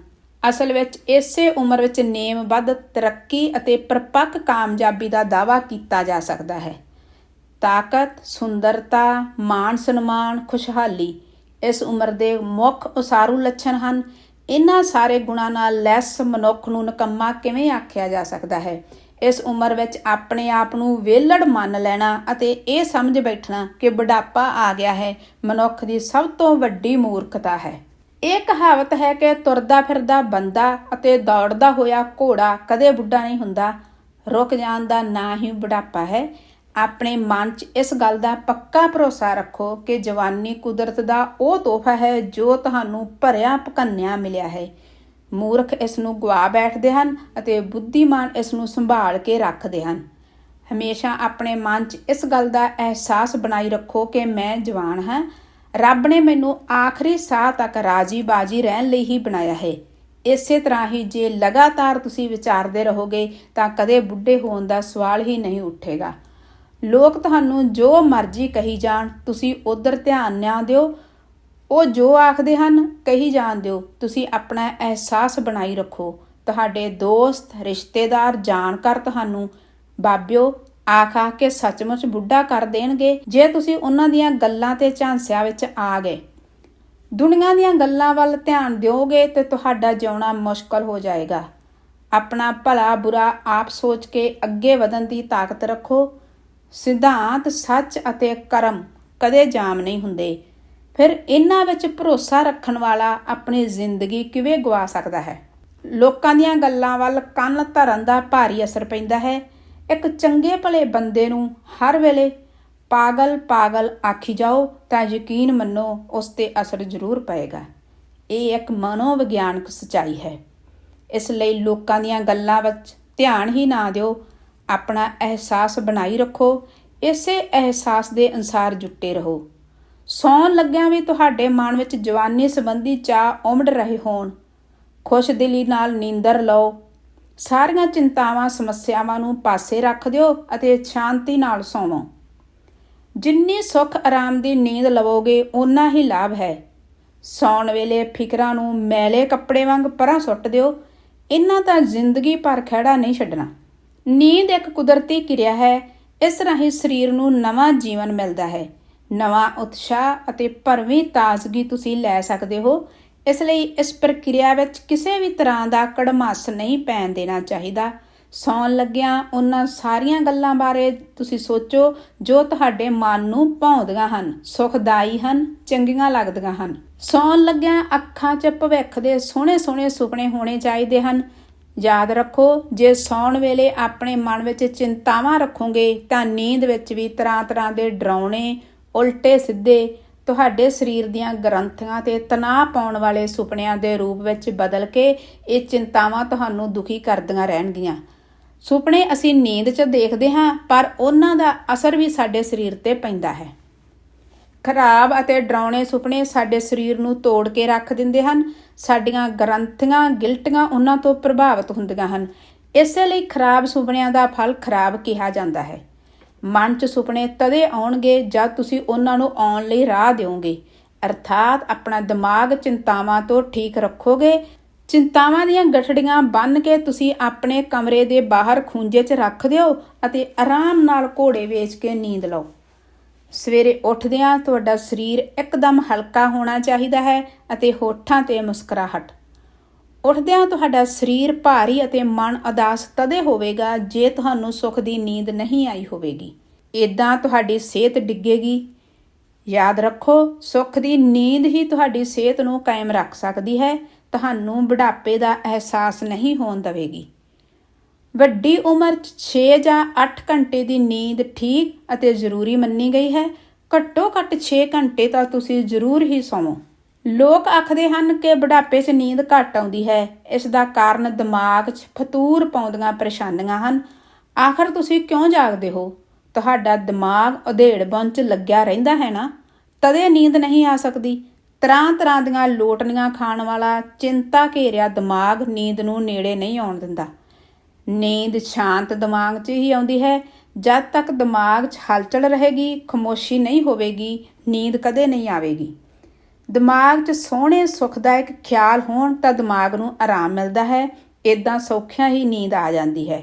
ਅਸਲ ਵਿੱਚ ਇਸੇ ਉਮਰ ਵਿੱਚ ਨੇਮਬੱਧ ਤਰੱਕੀ ਅਤੇ ਪਰਪੱਕ ਕਾਮਯਾਬੀ ਦਾ ਦਾਵਾ ਕੀਤਾ ਜਾ ਸਕਦਾ ਹੈ। ਤਾਕਤ, ਸੁੰਦਰਤਾ, ਮਾਣ ਸਨਮਾਨ, ਖੁਸ਼ਹਾਲੀ, ਇਸ ਉਮਰ ਦੇ ਮੁੱਖ ਉਸਾਰੂ ਲੱਛਣ ਹਨ। ਇਹਨਾਂ ਸਾਰੇ ਗੁਣਾਂ ਨਾਲ ਲੈਸ ਮਨੁੱਖ ਨੂੰ ਨਕੰਮਾ ਕਿਵੇਂ ਆਖਿਆ ਜਾ ਸਕਦਾ ਹੈ? ਇਸ ਉਮਰ ਵਿੱਚ ਆਪਣੇ ਆਪ ਨੂੰ ਵਿਹਲੜ ਮੰਨ ਲੈਣਾ ਅਤੇ ਇਹ ਸਮਝ ਬੈਠਣਾ ਕਿ ਬੁਢਾਪਾ ਆ ਗਿਆ ਹੈ, ਮਨੁੱਖ ਦੀ ਸਭ ਤੋਂ ਵੱਡੀ ਮੂਰਖਤਾ ਹੈ। ਇਹ ਕਹਾਵਤ ਹੈ ਕਿ ਤੁਰਦਾ ਫਿਰਦਾ ਬੰਦਾ ਅਤੇ ਦੌੜਦਾ ਹੋਇਆ ਘੋੜਾ ਕਦੇ ਬੁੱਢਾ ਨਹੀਂ ਹੁੰਦਾ। ਰੁਕ ਜਾਣ ਦਾ ਨਾਂ ਹੀ ਬੁਢਾਪਾ ਹੈ। ਆਪਣੇ ਮਨ 'ਚ ਇਸ ਗੱਲ ਦਾ ਪੱਕਾ ਭਰੋਸਾ ਰੱਖੋ ਕਿ ਜਵਾਨੀ ਕੁਦਰਤ ਦਾ ਉਹ ਤੋਹਫਾ ਹੈ ਜੋ ਤੁਹਾਨੂੰ ਭਰਿਆ ਭਕੰਨਿਆ ਮਿਲਿਆ ਹੈ। ਮੂਰਖ ਇਸ ਨੂੰ ਗਵਾ ਬੈਠਦੇ ਹਨ ਅਤੇ ਬੁੱਧੀਮਾਨ ਇਸ ਨੂੰ ਸੰਭਾਲ ਕੇ ਰੱਖਦੇ ਹਨ। ਹਮੇਸ਼ਾ ਆਪਣੇ ਮਨ 'ਚ ਇਸ ਗੱਲ ਦਾ ਅਹਿਸਾਸ ਬਣਾਈ ਰੱਖੋ ਕਿ ਮੈਂ ਜਵਾਨ ਹਾਂ। ਰੱਬ ਨੇ ਮੈਨੂੰ ਆਖਰੀ ਸਾਹ ਤੱਕ ਰਾਜੀ ਬਾਜੀ ਰਹਿਣ ਲਈ ਹੀ ਬਣਾਇਆ ਹੈ। ਇਸੇ ਤਰ੍ਹਾਂ ਹੀ ਜੇ ਲਗਾਤਾਰ ਤੁਸੀਂ ਵਿਚਾਰਦੇ ਰਹੋਗੇ ਤਾਂ ਕਦੇ ਬੁੱਢੇ ਹੋਣ ਦਾ ਸਵਾਲ ਹੀ ਨਹੀਂ ਉੱਠੇਗਾ। ਲੋਕ ਤੁਹਾਨੂੰ ਜੋ ਮਰਜ਼ੀ ਕਹੀ ਜਾਣ, ਤੁਸੀਂ ਉਧਰ ਧਿਆਨ ਨਾ ਦਿਓ। ਉਹ ਜੋ ਆਖਦੇ ਹਨ, ਕਹੀ ਜਾਣ ਦਿਓ। ਤੁਸੀਂ ਆਪਣਾ ਅਹਿਸਾਸ ਬਣਾਈ ਰੱਖੋ। ਤੁਹਾਡੇ ਦੋਸਤ, ਰਿਸ਼ਤੇਦਾਰ ਜਾਣਕਾਰ ਤੁਹਾਨੂੰ। ਬਾਬਿਓ, ਆਖ ਆਖ ਕੇ ਸੱਚਮੁੱਚ ਬੁੱਢਾ ਕਰ ਦੇਣਗੇ ਜੇ ਤੁਸੀਂ ਉਹਨਾਂ ਦੀਆਂ ਗੱਲਾਂ ਤੇ ਝਾਂਸਿਆਂ ਵਿੱਚ ਆ ਗਏ। ਦੁਨੀਆ ਦੀਆਂ ਗੱਲਾਂ ਵੱਲ ਧਿਆਨ ਦਿਓਗੇ ਤੇ ਤੁਹਾਡਾ ਜਿਉਣਾ ਮੁਸ਼ਕਲ ਹੋ ਜਾਏਗਾ। ਆਪਣਾ ਭਲਾ ਬੁਰਾ ਆਪ ਸੋਚ ਕੇ ਅੱਗੇ ਵਧਣ ਦੀ ਤਾਕਤ ਰੱਖੋ। ਸਿਧਾਂਤ ਸੱਚ ਅਤੇ ਕਰਮ ਕਦੇ ਜਾਮ ਨਹੀਂ ਹੁੰਦੇ। ਫਿਰ ਇਹਨਾਂ ਵਿੱਚ ਭਰੋਸਾ ਰੱਖਣ ਵਾਲਾ ਆਪਣੀ ਜ਼ਿੰਦਗੀ ਕਿਵੇਂ ਗਵਾ ਸਕਦਾ ਹੈ? ਲੋਕਾਂ ਦੀਆਂ ਗੱਲਾਂ ਵੱਲ ਕੰਨ ਧਰਨ ਦਾ ਭਾਰੀ ਅਸਰ ਪੈਂਦਾ ਹੈ। ਇੱਕ ਚੰਗੇ ਭਲੇ ਬੰਦੇ ਨੂੰ ਹਰ ਵੇਲੇ ਪਾਗਲ ਪਾਗਲ ਆਖੀ ਜਾਓ ਤਾਂ ਯਕੀਨ ਮੰਨੋ ਉਸ ਤੇ ਅਸਰ ਜ਼ਰੂਰ ਪਏਗਾ। ਇਹ ਇੱਕ ਮਨੋਵਿਗਿਆਨਕ ਸਚਾਈ ਹੈ। ਇਸ ਲਈ ਲੋਕਾਂ ਦੀਆਂ ਗੱਲਾਂ ਵਿੱਚ ਧਿਆਨ ਹੀ ਨਾ ਦਿਓ। ਆਪਣਾ ਅਹਿਸਾਸ ਬਣਾਈ ਰੱਖੋ। ਇਸੇ ਅਹਿਸਾਸ ਦੇ ਅਨਸਾਰ ਜੁੱਟੇ ਰਹੋ। ਸੌਣ ਲੱਗਿਆਂ ਵੀ ਤੁਹਾਡੇ ਮਨ ਵਿੱਚ ਜਵਾਨੀ ਸੰਬੰਧੀ ਚਾਹ ਉਮੜ ਰਹੇ ਹੋਣ। ਖੁਸ਼ ਖੁਸ਼ਦਿਲੀ ਨਾਲ ਨੀਂਦਰ ਲਓ। ਸਾਰੀਆਂ ਚਿੰਤਾਵਾਂ, ਸਮੱਸਿਆਵਾਂ ਨੂੰ ਪਾਸੇ ਰੱਖ ਦਿਓ ਅਤੇ ਸ਼ਾਂਤੀ ਨਾਲ ਸੌਵੋ ਜਿੰਨੀ ਸੁੱਖ ਆਰਾਮ ਦੀ ਨੀਂਦ ਲਵੋਗੇ ਉਨਾ ਹੀ ਲਾਭ ਹੈ। ਸੌਣ ਵੇਲੇ ਫਿਕਰਾਂ ਨੂੰ ਮੈਲੇ ਕੱਪੜੇ ਵਾਂਗ ਪਰਾਂ ਸੁੱਟ ਦਿਓ। ਇਹਨਾਂ ਦਾ ਜ਼ਿੰਦਗੀ ਭਰ ਖਹਿੜਾ ਨਹੀਂ ਛੱਡਣਾ। ਨੀਂਦ ਇੱਕ ਕੁਦਰਤੀ ਕਿਰਿਆ ਹੈ। ਇਸ ਰਾਹੀਂ ਸਰੀਰ ਨੂੰ ਨਵਾਂ ਜੀਵਨ ਮਿਲਦਾ ਹੈ। ਨਵਾਂ ਉਤਸ਼ਾਹ ਅਤੇ ਭਰਵੀਂ ਤਾਜ਼ਗੀ ਤੁਸੀਂ ਲੈ ਸਕਦੇ ਹੋ। ਇਸ ਲਈ ਇਸ ਪ੍ਰਕਿਰਿਆ ਵਿੱਚ ਕਿਸੇ ਵੀ ਤਰ੍ਹਾਂ ਦਾ ਕੜਮਾਸ ਨਹੀਂ ਪੈਣ ਦੇਣਾ ਚਾਹੀਦਾ। ਸੌਣ ਲੱਗਿਆਂ ਉਹਨਾਂ ਸਾਰੀਆਂ ਗੱਲਾਂ ਬਾਰੇ ਤੁਸੀਂ ਸੋਚੋ, ਜੋ ਤੁਹਾਡੇ ਮਨ ਨੂੰ ਭਾਉਂਦੀਆਂ ਹਨ, ਸੁਖਦਾਈ ਹਨ, ਚੰਗੀਆਂ ਲੱਗਦੀਆਂ ਹਨ। ਸੌਣ ਲੱਗਿਆਂ ਅੱਖਾਂ 'ਚ ਭਵਿੱਖ ਦੇ ਸੋਹਣੇ ਸੋਹਣੇ ਸੁਪਨੇ ਹੋਣੇ ਚਾਹੀਦੇ ਹਨ। ਯਾਦ ਰੱਖੋ, ਜੇ ਸੌਣ ਵੇਲੇ ਆਪਣੇ ਮਨ ਵਿੱਚ ਚਿੰਤਾਵਾਂ ਰੱਖੋਗੇ, ਤਾਂ ਨੀਂਦ ਵਿੱਚ ਵੀ ਤਰ੍ਹਾਂ ਤਰ੍ਹਾਂ ਦੇ ਡਰਾਉਣੇ ਉਲਟੇ ਸਿੱਧੇ ਤੁਹਾਡੇ ਸਰੀਰ ਦੀਆਂ ਗ੍ਰੰਥੀਆਂ ਤੇ ਤਣਾਅ ਪਾਉਣ ਵਾਲੇ ਸੁਪਨਿਆਂ ਦੇ ਰੂਪ ਵਿੱਚ ਬਦਲ ਕੇ ਇਹ ਚਿੰਤਾਵਾਂ ਤੁਹਾਨੂੰ ਦੁਖੀ ਕਰਦੀਆਂ ਰਹਿਣਗੀਆਂ। ਸੁਪਨੇ ਅਸੀਂ ਨੀਂਦ 'ਚ ਦੇਖਦੇ ਹਾਂ, ਪਰ ਉਹਨਾਂ ਦਾ ਅਸਰ ਵੀ ਸਾਡੇ ਸਰੀਰ ਤੇ ਪੈਂਦਾ ਹੈ। ਖਰਾਬ ਅਤੇ ਡਰਾਉਣੇ ਸੁਪਨੇ ਸਾਡੇ ਸਰੀਰ ਨੂੰ ਤੋੜ ਕੇ ਰੱਖ ਦਿੰਦੇ ਹਨ। ਸਾਡੀਆਂ ਗ੍ਰੰਥੀਆਂ, ਗਿਲਟੀਆਂ ਉਹਨਾਂ ਤੋਂ ਪ੍ਰਭਾਵਿਤ ਹੁੰਦੀਆਂ ਹਨ। ਇਸੇ ਲਈ ਖਰਾਬ ਸੁਪਨਿਆਂ ਦਾ ਫਲ ਖਰਾਬ ਕਿਹਾ ਜਾਂਦਾ ਹੈ। ਮਨ 'ਚ ਸੁਪਨੇ ਤਦੇ ਆਉਣਗੇ ਜਦ ਤੁਸੀਂ ਉਹਨਾਂ ਨੂੰ ਆਉਣ ਲਈ ਰਾਹ ਦਿਓਗੇ। ਅਰਥਾਤ ਆਪਣਾ ਦਿਮਾਗ ਚਿੰਤਾਵਾਂ ਤੋਂ ਠੀਕ ਰੱਖੋਗੇ। ਚਿੰਤਾਵਾਂ ਦੀਆਂ ਗਠੜੀਆਂ ਬੰਨ ਕੇ ਤੁਸੀਂ ਆਪਣੇ ਕਮਰੇ ਦੇ ਬਾਹਰ ਖੂੰਜੇ 'ਚ ਰੱਖ ਦਿਓ ਅਤੇ ਆਰਾਮ ਨਾਲ ਘੋੜੇ ਵੇਚ ਕੇ ਨੀਂਦ ਲਓ। ਸਵੇਰੇ ਉੱਠਦਿਆਂ ਤੁਹਾਡਾ ਸਰੀਰ ਇੱਕਦਮ ਹਲਕਾ ਹੋਣਾ ਚਾਹੀਦਾ ਹੈ ਅਤੇ ਹੋਠਾਂ ਤੇ ਮੁਸਕਰਾਹਟ। ਉੱਠਦਿਆਂ ਤੁਹਾਡਾ ਸਰੀਰ ਭਾਰੀ ਅਤੇ ਮਨ ਉਦਾਸ ਤਦੇ ਹੋਵੇਗਾ ਜੇ ਤੁਹਾਨੂੰ ਸੁੱਖ ਦੀ ਨੀਂਦ ਨਹੀਂ ਆਈ ਹੋਵੇਗੀ। ਇਦਾਂ ਤੁਹਾਡੀ ਸਿਹਤ ਡਿੱਗੇਗੀ। ਯਾਦ ਰੱਖੋ, ਸੁੱਖ ਦੀ ਨੀਂਦ ਹੀ ਤੁਹਾਡੀ ਸਿਹਤ ਨੂੰ ਕਾਇਮ ਰੱਖ ਸਕਦੀ ਹੈ। ਤੁਹਾਨੂੰ ਬੁਢਾਪੇ ਦਾ ਅਹਿਸਾਸ ਨਹੀਂ ਹੋਣ ਦੇਵੇਗੀ। ਵੱਡੀ ਉਮਰ 'ਚ 6 ਜਾਂ 8 ਘੰਟੇ ਦੀ ਨੀਂਦ ਠੀਕ ਅਤੇ ਜ਼ਰੂਰੀ ਮੰਨੀ ਗਈ ਹੈ। ਘੱਟੋ ਘੱਟ 6 ਘੰਟੇ ਤਾਂ ਤੁਸੀਂ ਜ਼ਰੂਰ ਹੀ ਸੌਵੋ। ਲੋਕ ਆਖਦੇ ਹਨ ਕਿ ਬੁਢਾਪੇ 'ਚ ਨੀਂਦ ਘੱਟ ਆਉਂਦੀ ਹੈ। ਇਸ ਦਾ ਕਾਰਨ ਦਿਮਾਗ 'ਚ ਫਤੂਰ ਪਾਉਂਦੀਆਂ ਪਰੇਸ਼ਾਨੀਆਂ ਹਨ। ਆਖਰ ਤੁਸੀਂ ਕਿਉਂ ਜਾਗਦੇ ਹੋ? ਤੁਹਾਡਾ ਦਿਮਾਗ ਉਧੇੜ 'ਚ ਲੱਗਿਆ ਰਹਿੰਦਾ ਹੈ ਨਾ? ਤਦੇ ਨੀਂਦ ਨਹੀਂ ਆ ਸਕਦੀ। ਤਰ੍ਹਾਂ ਤਰ੍ਹਾਂ ਦੀਆਂ ਲੋਟਣੀਆਂ ਖਾਣ ਵਾਲਾ ਚਿੰਤਾ ਘੇਰਿਆ ਦਿਮਾਗ ਨੀਂਦ ਨੂੰ ਨੇੜੇ ਨਹੀਂ ਆਉਣ ਦਿੰਦਾ। ਨੀਂਦ ਸ਼ਾਂਤ ਦਿਮਾਗ 'ਚ ਹੀ ਆਉਂਦੀ ਹੈ। ਜਦ ਤੱਕ ਦਿਮਾਗ 'ਚ ਹਲਚਲ ਰਹੇਗੀ, ਖਮੋਸ਼ੀ ਨਹੀਂ ਹੋਵੇਗੀ, ਨੀਂਦ ਕਦੇ ਨਹੀਂ ਆਵੇਗੀ। ਦਿਮਾਗ 'ਚ ਸੋਹਣੇ ਸੁਖਦਾਇਕ ਖਿਆਲ ਹੋਣ ਤਾਂ ਦਿਮਾਗ ਨੂੰ ਆਰਾਮ ਮਿਲਦਾ ਹੈ ਇਦਾਂ ਸੌਖਿਆਂ ਹੀ ਨੀਂਦ ਆ ਜਾਂਦੀ ਹੈ।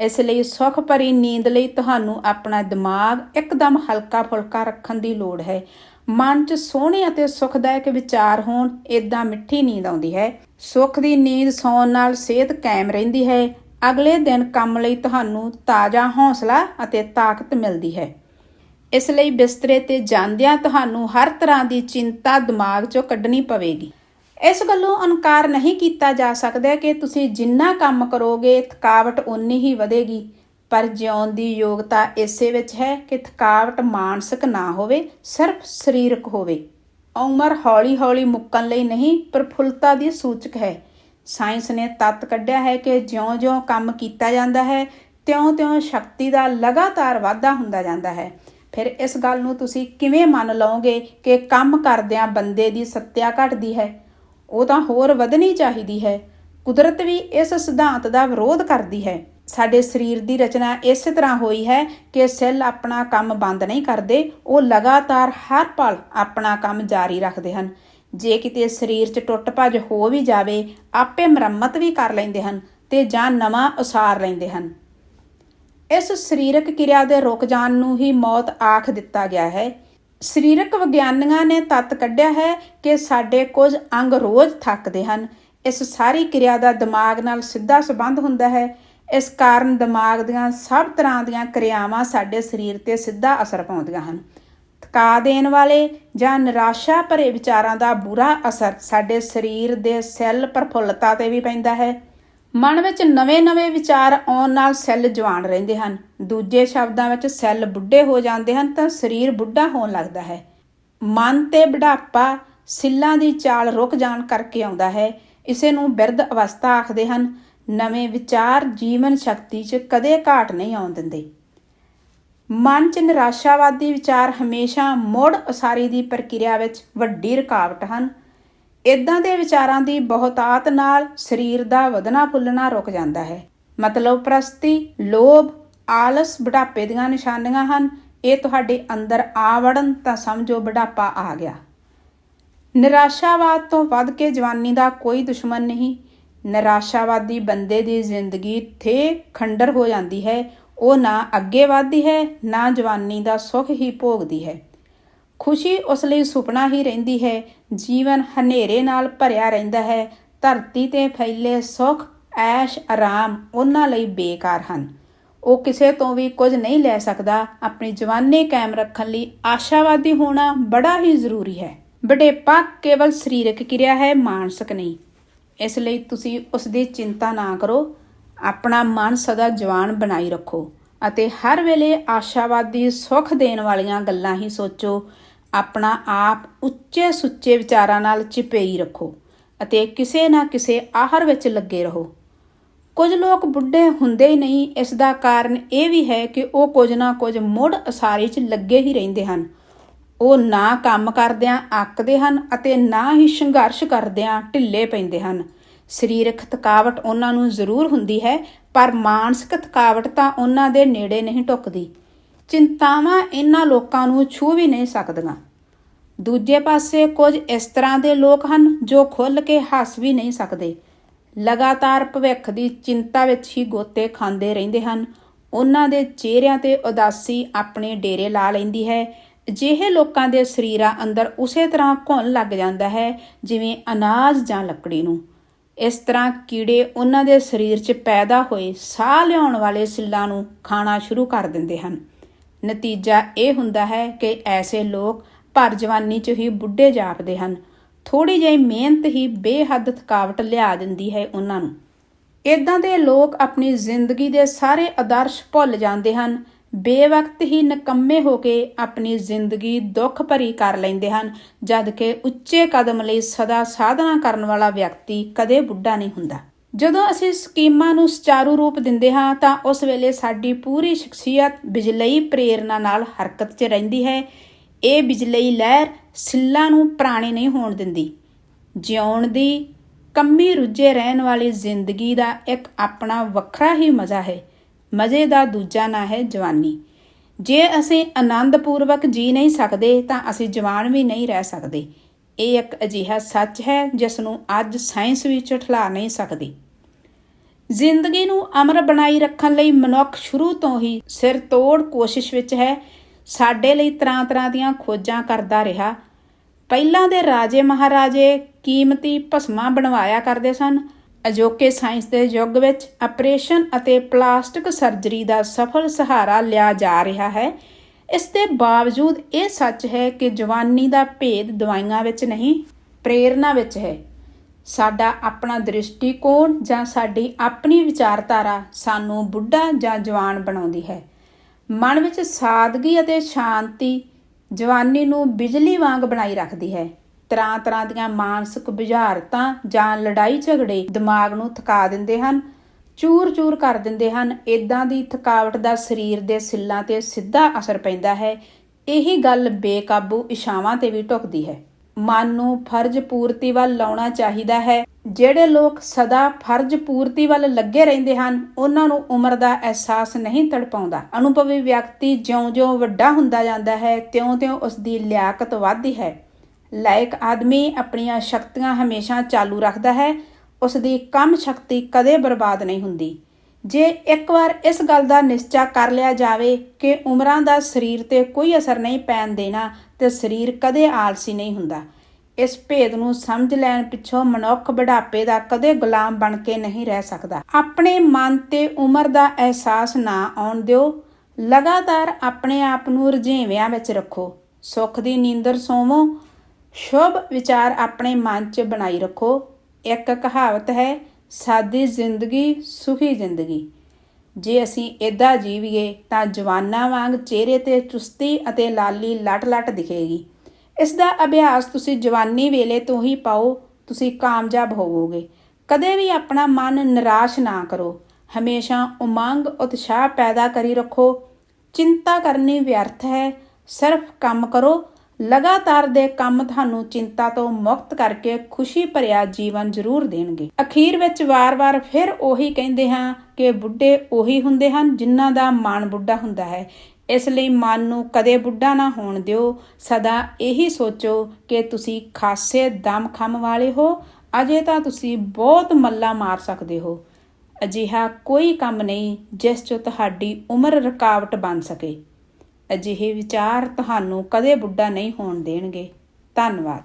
ਇਸ ਲਈ ਸੁਖ ਭਰੀ ਨੀਂਦ ਲਈ ਤੁਹਾਨੂੰ ਆਪਣਾ ਦਿਮਾਗ ਇੱਕਦਮ ਹਲਕਾ ਫੁਲਕਾ ਰੱਖਣ ਦੀ ਲੋੜ ਹੈ। ਮਨ 'ਚ ਸੋਹਣੇ ਅਤੇ ਸੁਖਦਾਇਕ ਵਿਚਾਰ ਹੋਣ ਇਦਾਂ ਮਿੱਠੀ ਨੀਂਦ ਆਉਂਦੀ ਹੈ। ਸੁਖ ਦੀ ਨੀਂਦ ਸੌਣ ਨਾਲ ਸਿਹਤ ਕਾਇਮ ਰਹਿੰਦੀ ਹੈ। ਅਗਲੇ ਦਿਨ ਕੰਮ ਲਈ ਤੁਹਾਨੂੰ ਤਾਜ਼ਾ ਹੌਸਲਾ ਅਤੇ ਤਾਕਤ ਮਿਲਦੀ ਹੈ। ਇਸ ਲਈ ਬਿਸਤਰੇ ਤੇ ਜਾਂਦਿਆਂ ਤੁਹਾਨੂੰ ਹਰ ਤਰ੍ਹਾਂ ਦੀ ਚਿੰਤਾ ਦਿਮਾਗ 'ਚੋਂ ਕੱਢਣੀ ਪਵੇਗੀ। ਇਸ ਗੱਲੋਂ ਇਨਕਾਰ ਨਹੀਂ ਕੀਤਾ ਜਾ ਸਕਦਾ ਕਿ ਤੁਸੀਂ ਜਿੰਨਾ ਕੰਮ ਕਰੋਗੇ, ਥਕਾਵਟ ਉਨੀ ਹੀ ਵਧੇਗੀ। ਪਰ ਜਿਉਣ ਦੀ ਯੋਗਤਾ ਇਸੇ ਵਿੱਚ ਹੈ ਕਿ ਥਕਾਵਟ ਮਾਨਸਿਕ ਨਾ ਹੋਵੇ, ਸਿਰਫ ਸਰੀਰਕ ਹੋਵੇ। ਉਮਰ ਹੌਲੀ-ਹੌਲੀ ਮੁੱਕਣ ਲਈ ਨਹੀਂ ਪ੍ਰਫੁੱਲਤਾ ਦੀ ਸੂਚਕ ਹੈ। ਸਾਇੰਸ ਨੇ ਤੱਤ ਕੱਢਿਆ ਹੈ ਕਿ ਜਿਉਂ-ਜਿਉਂ ਕੰਮ ਕੀਤਾ ਜਾਂਦਾ ਹੈ, ਤਿਉਂ-ਤਿਉਂ ਸ਼ਕਤੀ ਦਾ ਲਗਾਤਾਰ ਵਾਧਾ ਹੁੰਦਾ ਜਾਂਦਾ ਹੈ। ਫਿਰ ਇਸ ਗੱਲ ਨੂੰ ਤੁਸੀਂ ਕਿਵੇਂ ਮੰਨ ਲਓਗੇ ਕਿ ਕੰਮ ਕਰਦਿਆਂ ਬੰਦੇ ਦੀ ਸੱਤਿਆ ਘਟਦੀ ਹੈ? ਉਹ ਤਾਂ ਹੋਰ ਵਧਣੀ ਚਾਹੀਦੀ ਹੈ। ਕੁਦਰਤ ਵੀ ਇਸ ਸਿਧਾਂਤ ਦਾ ਵਿਰੋਧ ਕਰਦੀ ਹੈ। ਸਾਡੇ ਸਰੀਰ ਦੀ ਰਚਨਾ ਇਸੇ ਤਰ੍ਹਾਂ ਹੋਈ ਹੈ ਕਿ ਸੈੱਲ ਆਪਣਾ ਕੰਮ ਬੰਦ ਨਹੀਂ ਕਰਦੇ, ਉਹ ਲਗਾਤਾਰ ਹਰ ਪਲ ਆਪਣਾ ਕੰਮ ਜਾਰੀ ਰੱਖਦੇ ਹਨ। ਜੇ ਕਿਤੇ ਸਰੀਰ 'ਚ ਟੁੱਟ ਭੱਜ ਹੋ ਵੀ ਜਾਵੇ, ਆਪੇ ਮੁਰੰਮਤ ਵੀ ਕਰ ਲੈਂਦੇ ਹਨ ਤੇ ਜਾਂ ਨਵਾਂ ਉਸਾਰ ਲੈਂਦੇ ਹਨ। ਇਸ ਸਰੀਰਕ ਕਿਰਿਆ ਦੇ ਰੁਕ ਜਾਣ ਨੂੰ ਹੀ ਮੌਤ ਆਖ ਦਿੱਤਾ ਗਿਆ ਹੈ। ਸਰੀਰਕ ਵਿਗਿਆਨੀਆਂ ਨੇ ਤੱਤ ਕੱਢਿਆ ਹੈ ਕਿ ਸਾਡੇ ਕੁਝ ਅੰਗ ਰੋਜ਼ ਥੱਕਦੇ ਹਨ। ਇਸ ਸਾਰੀ ਕਿਰਿਆ ਦਾ ਦਿਮਾਗ ਨਾਲ ਸਿੱਧਾ ਸੰਬੰਧ ਹੁੰਦਾ ਹੈ। ਇਸ ਕਾਰਨ ਦਿਮਾਗ ਦੀਆਂ ਸਭ ਤਰ੍ਹਾਂ ਦੀਆਂ ਕਿਰਿਆਵਾਂ ਸਾਡੇ ਸਰੀਰ ਤੇ ਸਿੱਧਾ ਅਸਰ ਪਾਉਂਦੀਆਂ ਹਨ। ਥਕਾ ਦੇਣ ਵਾਲੇ ਜਾਂ ਨਿਰਾਸ਼ਾ ਭਰੇ ਵਿਚਾਰਾਂ ਦਾ ਬੁਰਾ ਅਸਰ ਸਾਡੇ ਸਰੀਰ ਦੇ ਸੈੱਲ ਪ੍ਰਫੁੱਲਤਾ ਤੇ ਵੀ ਪੈਂਦਾ ਹੈ। ਮਨ ਵਿੱਚ ਨਵੇਂ-ਨਵੇਂ ਵਿਚਾਰ ਆਉਣ ਨਾਲ ਸੈੱਲ ਜਵਾਨ ਰਹਿੰਦੇ ਹਨ। ਦੂਜੇ ਸ਼ਬਦਾਂ ਵਿੱਚ ਸੈੱਲ ਬੁੱਢੇ ਹੋ ਜਾਂਦੇ ਹਨ ਤਾਂ ਸਰੀਰ ਬੁੱਢਾ ਹੋਣ ਲੱਗਦਾ ਹੈ। ਮਨ ਤੇ ਬੁਢਾਪਾ ਸਿੱਲਾਂ ਦੀ ਚਾਲ ਰੁਕ ਜਾਣ ਕਰਕੇ ਆਉਂਦਾ ਹੈ। ਇਸੇ ਨੂੰ ਬਿਰਧ ਅਵਸਥਾ ਆਖਦੇ ਹਨ। ਨਵੇਂ ਵਿਚਾਰ ਜੀਵਨ ਸ਼ਕਤੀ 'ਚ ਕਦੇ ਘਾਟ ਨਹੀਂ ਆਉਣ ਦਿੰਦੇ। ਮਨ 'ਚ ਨਿਰਾਸ਼ਾਵਾਦੀ ਵਿਚਾਰ ਹਮੇਸ਼ਾ ਮੁੜ ਉਸਾਰੀ ਦੀ ਪ੍ਰਕਿਰਿਆ ਵਿੱਚ ਵੱਡੀ ਰੁਕਾਵਟ ਹਨ। ਇਦਾਂ ਦੇ ਵਿਚਾਰਾਂ ਦੀ ਬਹੁਤਾਤ ਨਾਲ ਸਰੀਰ ਦਾ ਵਧਣਾ ਫੁੱਲਣਾ ਰੁਕ ਜਾਂਦਾ ਹੈ। ਮਤਲਬ ਪ੍ਰਸਤੀ, ਲੋਭ, ਆਲਸ ਬੁਢਾਪੇ ਦੀਆਂ ਨਿਸ਼ਾਨੀਆਂ ਹਨ। ਇਹ ਤੁਹਾਡੇ ਅੰਦਰ ਆ ਵੜਨ ਤਾਂ ਸਮਝੋ ਬੁਢਾਪਾ ਆ ਗਿਆ। ਨਿਰਾਸ਼ਾਵਾਦ ਤੋਂ ਵੱਧ ਕੇ ਜਵਾਨੀ ਦਾ ਕੋਈ ਦੁਸ਼ਮਣ ਨਹੀਂ। ਨਿਰਾਸ਼ਾਵਾਦੀ ਬੰਦੇ ਦੀ ਜ਼ਿੰਦਗੀ ਥੇ ਖੰਡਰ ਹੋ ਜਾਂਦੀ ਹੈ। ਉਹ ਨਾ ਅੱਗੇ ਵਧਦੀ ਹੈ, ਨਾ ਜਵਾਨੀ ਦਾ ਸੁੱਖ ਹੀ ਭੋਗਦੀ ਹੈ। ਖੁਸ਼ੀ ਉਸ ਲਈ ਸੁਪਨਾ ਹੀ ਰਹਿੰਦੀ ਹੈ, ਜੀਵਨ ਹਨੇਰੇ ਨਾਲ ਭਰਿਆ ਰਹਿੰਦਾ ਹੈ, ਧਰਤੀ ਤੇ ਫੈਲੇ ਸੁੱਖ, ਐਸ਼, ਆਰਾਮ ਉਹਨਾਂ ਲਈ ਬੇਕਾਰ ਹਨ। ਉਹ ਕਿਸੇ ਤੋਂ ਵੀ ਕੁਝ ਨਹੀਂ ਲੈ ਸਕਦਾ, ਆਪਣੀ ਜਵਾਨੀ ਕਾਇਮ ਰੱਖਣ ਲਈ ਆਸ਼ਾਵਾਦੀ ਹੋਣਾ ਬੜਾ ਹੀ ਜ਼ਰੂਰੀ ਹੈ। ਬਡੇਪਾ ਕੇਵਲ ਸਰੀਰਕ ਕਿਰਿਆ ਹੈ, ਮਾਨਸਿਕ ਨਹੀਂ। ਇਸ ਲਈ ਤੁਸੀਂ ਉਸ ਦੀ ਚਿੰਤਾ ਨਾ ਕਰੋ। ਆਪਣਾ ਮਨ ਸਦਾ ਜਵਾਨ ਬਣਾਈ ਰੱਖੋ ਅਤੇ ਹਰ ਵੇਲੇ ਆਸ਼ਾਵਾਦੀ ਸੁੱਖ ਦੇਣ ਵਾਲੀਆਂ ਗੱਲਾਂ ਹੀ ਸੋਚੋ। ਆਪਣਾ ਆਪ ਉੱਚੇ ਸੁੱਚੇ ਵਿਚਾਰਾਂ ਨਾਲ ਚਿਪੇਈ ਰੱਖੋ ਅਤੇ ਕਿਸੇ ਨਾ ਕਿਸੇ ਆਹਰ ਵਿੱਚ ਲੱਗੇ ਰਹੋ। ਕੁਝ ਲੋਕ ਬੁੱਢੇ ਹੁੰਦੇ ਹੀ ਨਹੀਂ, ਇਸ ਦਾ ਕਾਰਨ ਇਹ ਵੀ ਹੈ ਕਿ ਉਹ ਕੁਝ ਨਾ ਕੁਝ ਮੁੜ ਅਸਾਰੀ 'ਚ ਲੱਗੇ ਹੀ ਰਹਿੰਦੇ ਹਨ। ਉਹ ਨਾ ਕੰਮ ਕਰਦਿਆਂ ਅੱਕਦੇ ਹਨ ਅਤੇ ਨਾ ਹੀ ਸੰਘਰਸ਼ ਕਰਦਿਆਂ ਢਿੱਲੇ ਪੈਂਦੇ ਹਨ। ਸਰੀਰਕ ਥਕਾਵਟ ਉਹਨਾਂ ਨੂੰ ਜ਼ਰੂਰ ਹੁੰਦੀ ਹੈ, ਪਰ ਮਾਨਸਿਕ ਥਕਾਵਟ ਤਾਂ ਉਹਨਾਂ ਦੇ ਨੇੜੇ ਨਹੀਂ ਟੁੱਕਦੀ। ਚਿੰਤਾਵਾਂ ਇਹਨਾਂ ਲੋਕਾਂ ਨੂੰ ਛੂ ਵੀ ਨਹੀਂ ਸਕਦੀਆਂ। ਦੂਜੇ ਪਾਸੇ ਕੁਝ ਇਸ ਤਰ੍ਹਾਂ ਦੇ ਲੋਕ ਹਨ ਜੋ ਖੁੱਲ ਕੇ ਹੱਸ ਵੀ ਨਹੀਂ ਸਕਦੇ। ਲਗਾਤਾਰ ਭਵਿੱਖ ਦੀ ਚਿੰਤਾ ਵਿੱਚ ਹੀ ਗੋਤੇ ਖਾਂਦੇ ਰਹਿੰਦੇ ਹਨ। ਉਹਨਾਂ ਦੇ ਚਿਹਰਿਆਂ ਤੇ ਉਦਾਸੀ ਆਪਣੇ ਡੇਰੇ ਲਾ ਲੈਂਦੀ ਹੈ। ਅਜਿਹੇ ਲੋਕਾਂ ਦੇ ਸਰੀਰਾਂ ਅੰਦਰ ਉਸੇ ਤਰ੍ਹਾਂ ਘੁਣ ਲੱਗ ਜਾਂਦਾ ਹੈ, ਜਿਵੇਂ ਅਨਾਜ ਜਾਂ ਲੱਕੜੀ ਨੂੰ। ਇਸ ਤਰ੍ਹਾਂ ਕੀੜੇ ਉਹਨਾਂ ਦੇ ਸਰੀਰ 'ਚ ਪੈਦਾ ਹੋਏ ਸਾਹ ਲਿਆਉਣ ਵਾਲੇ ਸਿੱਲਾਂ ਨੂੰ ਖਾਣਾ ਸ਼ੁਰੂ ਕਰ ਦਿੰਦੇ ਹਨ। ਨਤੀਜਾ ਇਹ ਹੁੰਦਾ ਹੈ ਕਿ ਐਸੇ ਲੋਕ ਭਰ ਜਵਾਨੀ 'ਚ ਹੀ ਬੁੱਢੇ ਜਾਪਦੇ ਹਨ। ਥੋੜੀ ਜਿਹੀ ਮਿਹਨਤ ਹੀ ਬੇਹੱਦ ਥਕਾਵਟ ਲਿਆ ਦਿੰਦੀ ਹੈ ਉਹਨਾਂ ਨੂੰ। ਇਦਾਂ ਦੇ ਲੋਕ ਆਪਣੀ ਜ਼ਿੰਦਗੀ ਦੇ ਸਾਰੇ ਆਦਰਸ਼ ਭੁੱਲ ਜਾਂਦੇ ਹਨ। ਬੇਵਕਤ ਹੀ ਨਕੰਮੇ ਹੋ ਕੇ ਆਪਣੀ ਜ਼ਿੰਦਗੀ ਦੁੱਖ ਭਰੀ ਕਰ ਲੈਂਦੇ ਹਨ, ਜਦ ਕਿ ਉੱਚੇ ਕਦਮ ਲਈ ਸਦਾ ਸਾਧਨਾ ਕਰਨ ਵਾਲਾ ਵਿਅਕਤੀ ਕਦੇ ਬੁੱਢਾ ਨਹੀਂ ਹੁੰਦਾ। ਜਦੋਂ ਅਸੀਂ ਸਕੀਮਾਂ ਨੂੰ ਸੁਚਾਰੂ ਰੂਪ ਦਿੰਦੇ ਹਾਂ ਤਾਂ ਉਸ ਵੇਲੇ ਸਾਡੀ ਪੂਰੀ ਸ਼ਖਸੀਅਤ ਬਿਜਲਈ ਪ੍ਰੇਰਣਾ ਨਾਲ ਹਰਕਤ 'ਚ ਰਹਿੰਦੀ ਹੈ। ਇਹ ਬਿਜਲਈ ਲਹਿਰ ਸਿੱਲਾਂ ਨੂੰ ਪੁਰਾਣੇ ਨਹੀਂ ਹੋਣ ਦਿੰਦੀ। ਜਿਉਣ ਦੀ, ਕੰਮੀ ਰੁੱਝੇ ਰਹਿਣ ਵਾਲੀ ਜ਼ਿੰਦਗੀ ਦਾ ਇੱਕ ਆਪਣਾ ਵੱਖਰਾ ਹੀ ਮਜ਼ਾ ਹੈ। ਮਜ਼ੇ ਦਾ ਦੂਜਾ ਨਾਂ ਹੈ ਜਵਾਨੀ। ਜੇ ਅਸੀਂ ਆਨੰਦ ਪੂਰਵਕ ਜੀ ਨਹੀਂ ਸਕਦੇ ਤਾਂ ਅਸੀਂ ਜਵਾਨ ਵੀ ਨਹੀਂ ਰਹਿ ਸਕਦੇ। ਇਹ ਇੱਕ ਅਜਿਹਾ ਸੱਚ ਹੈ ਜਿਸ ਨੂੰ ਅੱਜ ਸਾਇੰਸ ਵੀ ਝਠਲਾ ਨਹੀਂ ਸਕਦੀ। ਜ਼ਿੰਦਗੀ ਨੂੰ ਅਮਰ ਬਣਾਈ ਰੱਖਣ ਲਈ ਮਨੁੱਖ ਸ਼ੁਰੂ ਤੋਂ ਹੀ ਸਿਰ ਤੋੜ ਕੋਸ਼ਿਸ਼ ਵਿੱਚ ਹੈ। ਸਾਡੇ ਲਈ ਤਰ੍ਹਾਂ ਤਰ੍ਹਾਂ ਦੀਆਂ ਖੋਜਾਂ ਕਰਦਾ ਰਿਹਾ। ਪਹਿਲਾਂ ਦੇ ਰਾਜੇ ਮਹਾਰਾਜੇ ਕੀਮਤੀ ਭਸਮਾਂ ਬਣਵਾਇਆ ਕਰਦੇ ਸਨ। ਅਜੋਕੇ ਸਾਇੰਸ ਦੇ ਯੁੱਗ ਵਿੱਚ ਆਪਰੇਸ਼ਨ ਅਤੇ ਪਲਾਸਟਿਕ ਸਰਜਰੀ ਦਾ ਸਫਲ ਸਹਾਰਾ ਲਿਆ ਜਾ ਰਿਹਾ ਹੈ। ਇਸ ਦੇ ਬਾਵਜੂਦ ਇਹ ਸੱਚ ਹੈ ਕਿ ਜਵਾਨੀ ਦਾ ਭੇਦ ਦਵਾਈਆਂ ਵਿੱਚ ਨਹੀਂ ਪ੍ਰੇਰਣਾ ਵਿੱਚ ਹੈ। ਸਾਡਾ ਆਪਣਾ ਦ੍ਰਿਸ਼ਟੀਕੋਣ ਜਾਂ ਸਾਡੀ ਆਪਣੀ ਵਿਚਾਰਧਾਰਾ ਸਾਨੂੰ ਬੁੱਢਾ ਜਾਂ ਜਵਾਨ ਬਣਾਉਂਦੀ ਹੈ। ਮਨ ਵਿੱਚ ਸਾਦਗੀ ਅਤੇ ਸ਼ਾਂਤੀ ਜਵਾਨੀ ਨੂੰ ਬਿਜਲੀ ਵਾਂਗ ਬਣਾਈ ਰੱਖਦੀ ਹੈ। ਤਰ੍ਹਾਂ ਤਰ੍ਹਾਂ ਦੀਆਂ ਮਾਨਸਿਕ ਬੁਝਾਰਤਾਂ ਜਾਂ ਲੜਾਈ ਝਗੜੇ ਦਿਮਾਗ ਨੂੰ ਥਕਾ ਦਿੰਦੇ ਹਨ, ਚੂਰ-ਚੂਰ ਕਰ ਦਿੰਦੇ ਹਨ। ਇਦਾਂ ਦੀ ਥਕਾਵਟ ਦਾ ਸਰੀਰ ਦੇ ਸਿੱਲਾਂ ਤੇ ਸਿੱਧਾ ਅਸਰ ਪੈਂਦਾ ਹੈ। ਇਹੀ ਗੱਲ ਬੇਕਾਬੂ ਇਸ਼ਾਵਾਂ ਤੇ ਵੀ ਢੁਕਦੀ ਹੈ। ਮਨ ਨੂੰ ਫਰਜ਼ ਪੂਰਤੀ ਵੱਲ ਲਾਉਣਾ ਚਾਹੀਦਾ ਹੈ। ਜਿਹੜੇ ਲੋਕ ਸਦਾ ਫਰਜ਼ ਪੂਰਤੀ ਵੱਲ ਲੱਗੇ ਰਹਿੰਦੇ ਹਨ, ਉਹਨਾਂ ਨੂੰ ਉਮਰ ਦਾ ਅਹਿਸਾਸ ਨਹੀਂ ਤੜਪਾਉਂਦਾ। ਅਨੁਭਵੀ ਵਿਅਕਤੀ ਜਿਉਂ-ਜਿਉਂ ਵੱਡਾ ਹੁੰਦਾ ਜਾਂਦਾ ਹੈ, ਤਿਉਂ-ਤਿਉਂ ਉਸ ਦੀ ਲਿਆਕਤ ਵੱਧਦੀ ਹੈ। ਲਾਇਕ ਆਦਮੀ ਆਪਣੀਆਂ ਸ਼ਕਤੀਆਂ ਹਮੇਸ਼ਾ ਚਾਲੂ ਰੱਖਦਾ ਹੈ ਉਸ ਦੀ ਕੰਮ ਸ਼ਕਤੀ ਕਦੇ ਬਰਬਾਦ ਨਹੀਂ ਹੁੰਦੀ। ਜੇ ਇੱਕ ਵਾਰ ਇਸ ਗੱਲ ਦਾ ਨਿਸ਼ਚਾ ਕਰ ਲਿਆ ਜਾਵੇ ਕਿ ਉਮਰਾਂ ਦਾ ਸਰੀਰ ਤੇ ਕੋਈ ਅਸਰ ਨਹੀਂ ਪੈਣ ਦੇਣਾ, ਤੇ ਸਰੀਰ ਕਦੇ ਆਲਸੀ ਨਹੀਂ ਹੁੰਦਾ। ਇਸ ਭੇਦ ਨੂੰ ਸਮਝ ਲੈਣ ਪਿੱਛੋਂ ਮਨੁੱਖ ਬੁਢਾਪੇ ਦਾ ਕਦੇ ਗੁਲਾਮ ਬਣ ਕੇ ਨਹੀਂ ਰਹਿ ਸਕਦਾ। ਆਪਣੇ ਮਨ ਤੇ ਉਮਰ ਦਾ ਅਹਿਸਾਸ ਨਾ ਆਉਣ ਦਿਓ। ਲਗਾਤਾਰ ਆਪਣੇ ਆਪ ਨੂੰ ਰੁਝੇਵਿਆਂ ਵਿੱਚ ਰੱਖੋ। ਸੁੱਖ ਦੀ ਨੀਂਦਰ ਸੋਵੋ। ਸ਼ੁਭ ਵਿਚਾਰ ਆਪਣੇ ਮਨ 'ਚ ਬਣਾਈ ਰੱਖੋ। ਇੱਕ ਕਹਾਵਤ ਹੈ ਸਾਦੀ ਜ਼ਿੰਦਗੀ, ਸੁਖੀ ਜ਼ਿੰਦਗੀ। ਜੇ ਅਸੀਂ ਇਦਾਂ ਜੀਵੀਏ, ਤਾਂ ਜਵਾਨਾਂ ਵਾਂਗ ਚਿਹਰੇ ਤੇ ਚੁਸਤੀ ਅਤੇ ਲਾਲੀ ਲਟ-ਲਟ ਦਿਖੇਗੀ। ਇਸ ਦਾ ਅਭਿਆਸ ਤੁਸੀਂ ਜਵਾਨੀ ਵੇਲੇ ਤੋਂ ਹੀ ਪਾਓ, ਤੁਸੀਂ ਕਾਮਯਾਬ ਹੋਵੋਗੇ। ਕਦੇ ਵੀ ਆਪਣਾ ਮਨ ਨਿਰਾਸ਼ ਨਾ ਕਰੋ। ਹਮੇਸ਼ਾ ਉਮੰਗ, ਉਤਸ਼ਾਹ ਪੈਦਾ ਕਰੀ ਰੱਖੋ। ਚਿੰਤਾ ਕਰਨੀ ਵਿਅਰਥ ਹੈ। ਸਿਰਫ ਕੰਮ ਕਰੋ ਲਗਾਤਾਰ ਦੇ ਕੰਮ ਤੁਹਾਨੂੰ ਚਿੰਤਾ ਤੋਂ ਮੁਕਤ ਕਰਕੇ ਖੁਸ਼ੀ ਭਰਿਆ ਜੀਵਨ ਜ਼ਰੂਰ ਦੇਣਗੇ। ਅਖੀਰ ਵਿੱਚ ਵਾਰ-ਵਾਰ ਫਿਰ ਉਹੀ ਕਹਿੰਦੇ ਹਾਂ ਕਿ ਬੁੱਢੇ ਉਹੀ ਹੁੰਦੇ ਹਨ ਜਿਨ੍ਹਾਂ ਦਾ ਮਨ ਬੁੱਢਾ ਹੁੰਦਾ ਹੈ। ਇਸ ਲਈ ਮਨ ਨੂੰ ਕਦੇ ਬੁੱਢਾ ਨਾ ਹੋਣ ਦਿਓ। ਸਦਾ ਇਹੀ ਸੋਚੋ ਕਿ ਤੁਸੀਂ ਖਾਸੇ ਦਮ ਖਮ ਵਾਲੇ ਹੋ। ਅਜੇ ਤਾਂ ਤੁਸੀਂ ਬਹੁਤ ਮੱਲਾ ਮਾਰ ਸਕਦੇ ਹੋ। ਅਜਿਹਾ ਕੋਈ ਕੰਮ ਨਹੀਂ ਜਿਸ 'ਚ ਤੁਹਾਡੀ ਉਮਰ ਰੁਕਾਵਟ ਬਣ ਸਕੇ। ਅਜਿਹੇ ਵਿਚਾਰ ਤੁਹਾਨੂੰ ਕਦੇ ਬੁੱਢਾ ਨਹੀਂ ਹੋਣ ਦੇਣਗੇ। ਧੰਨਵਾਦ।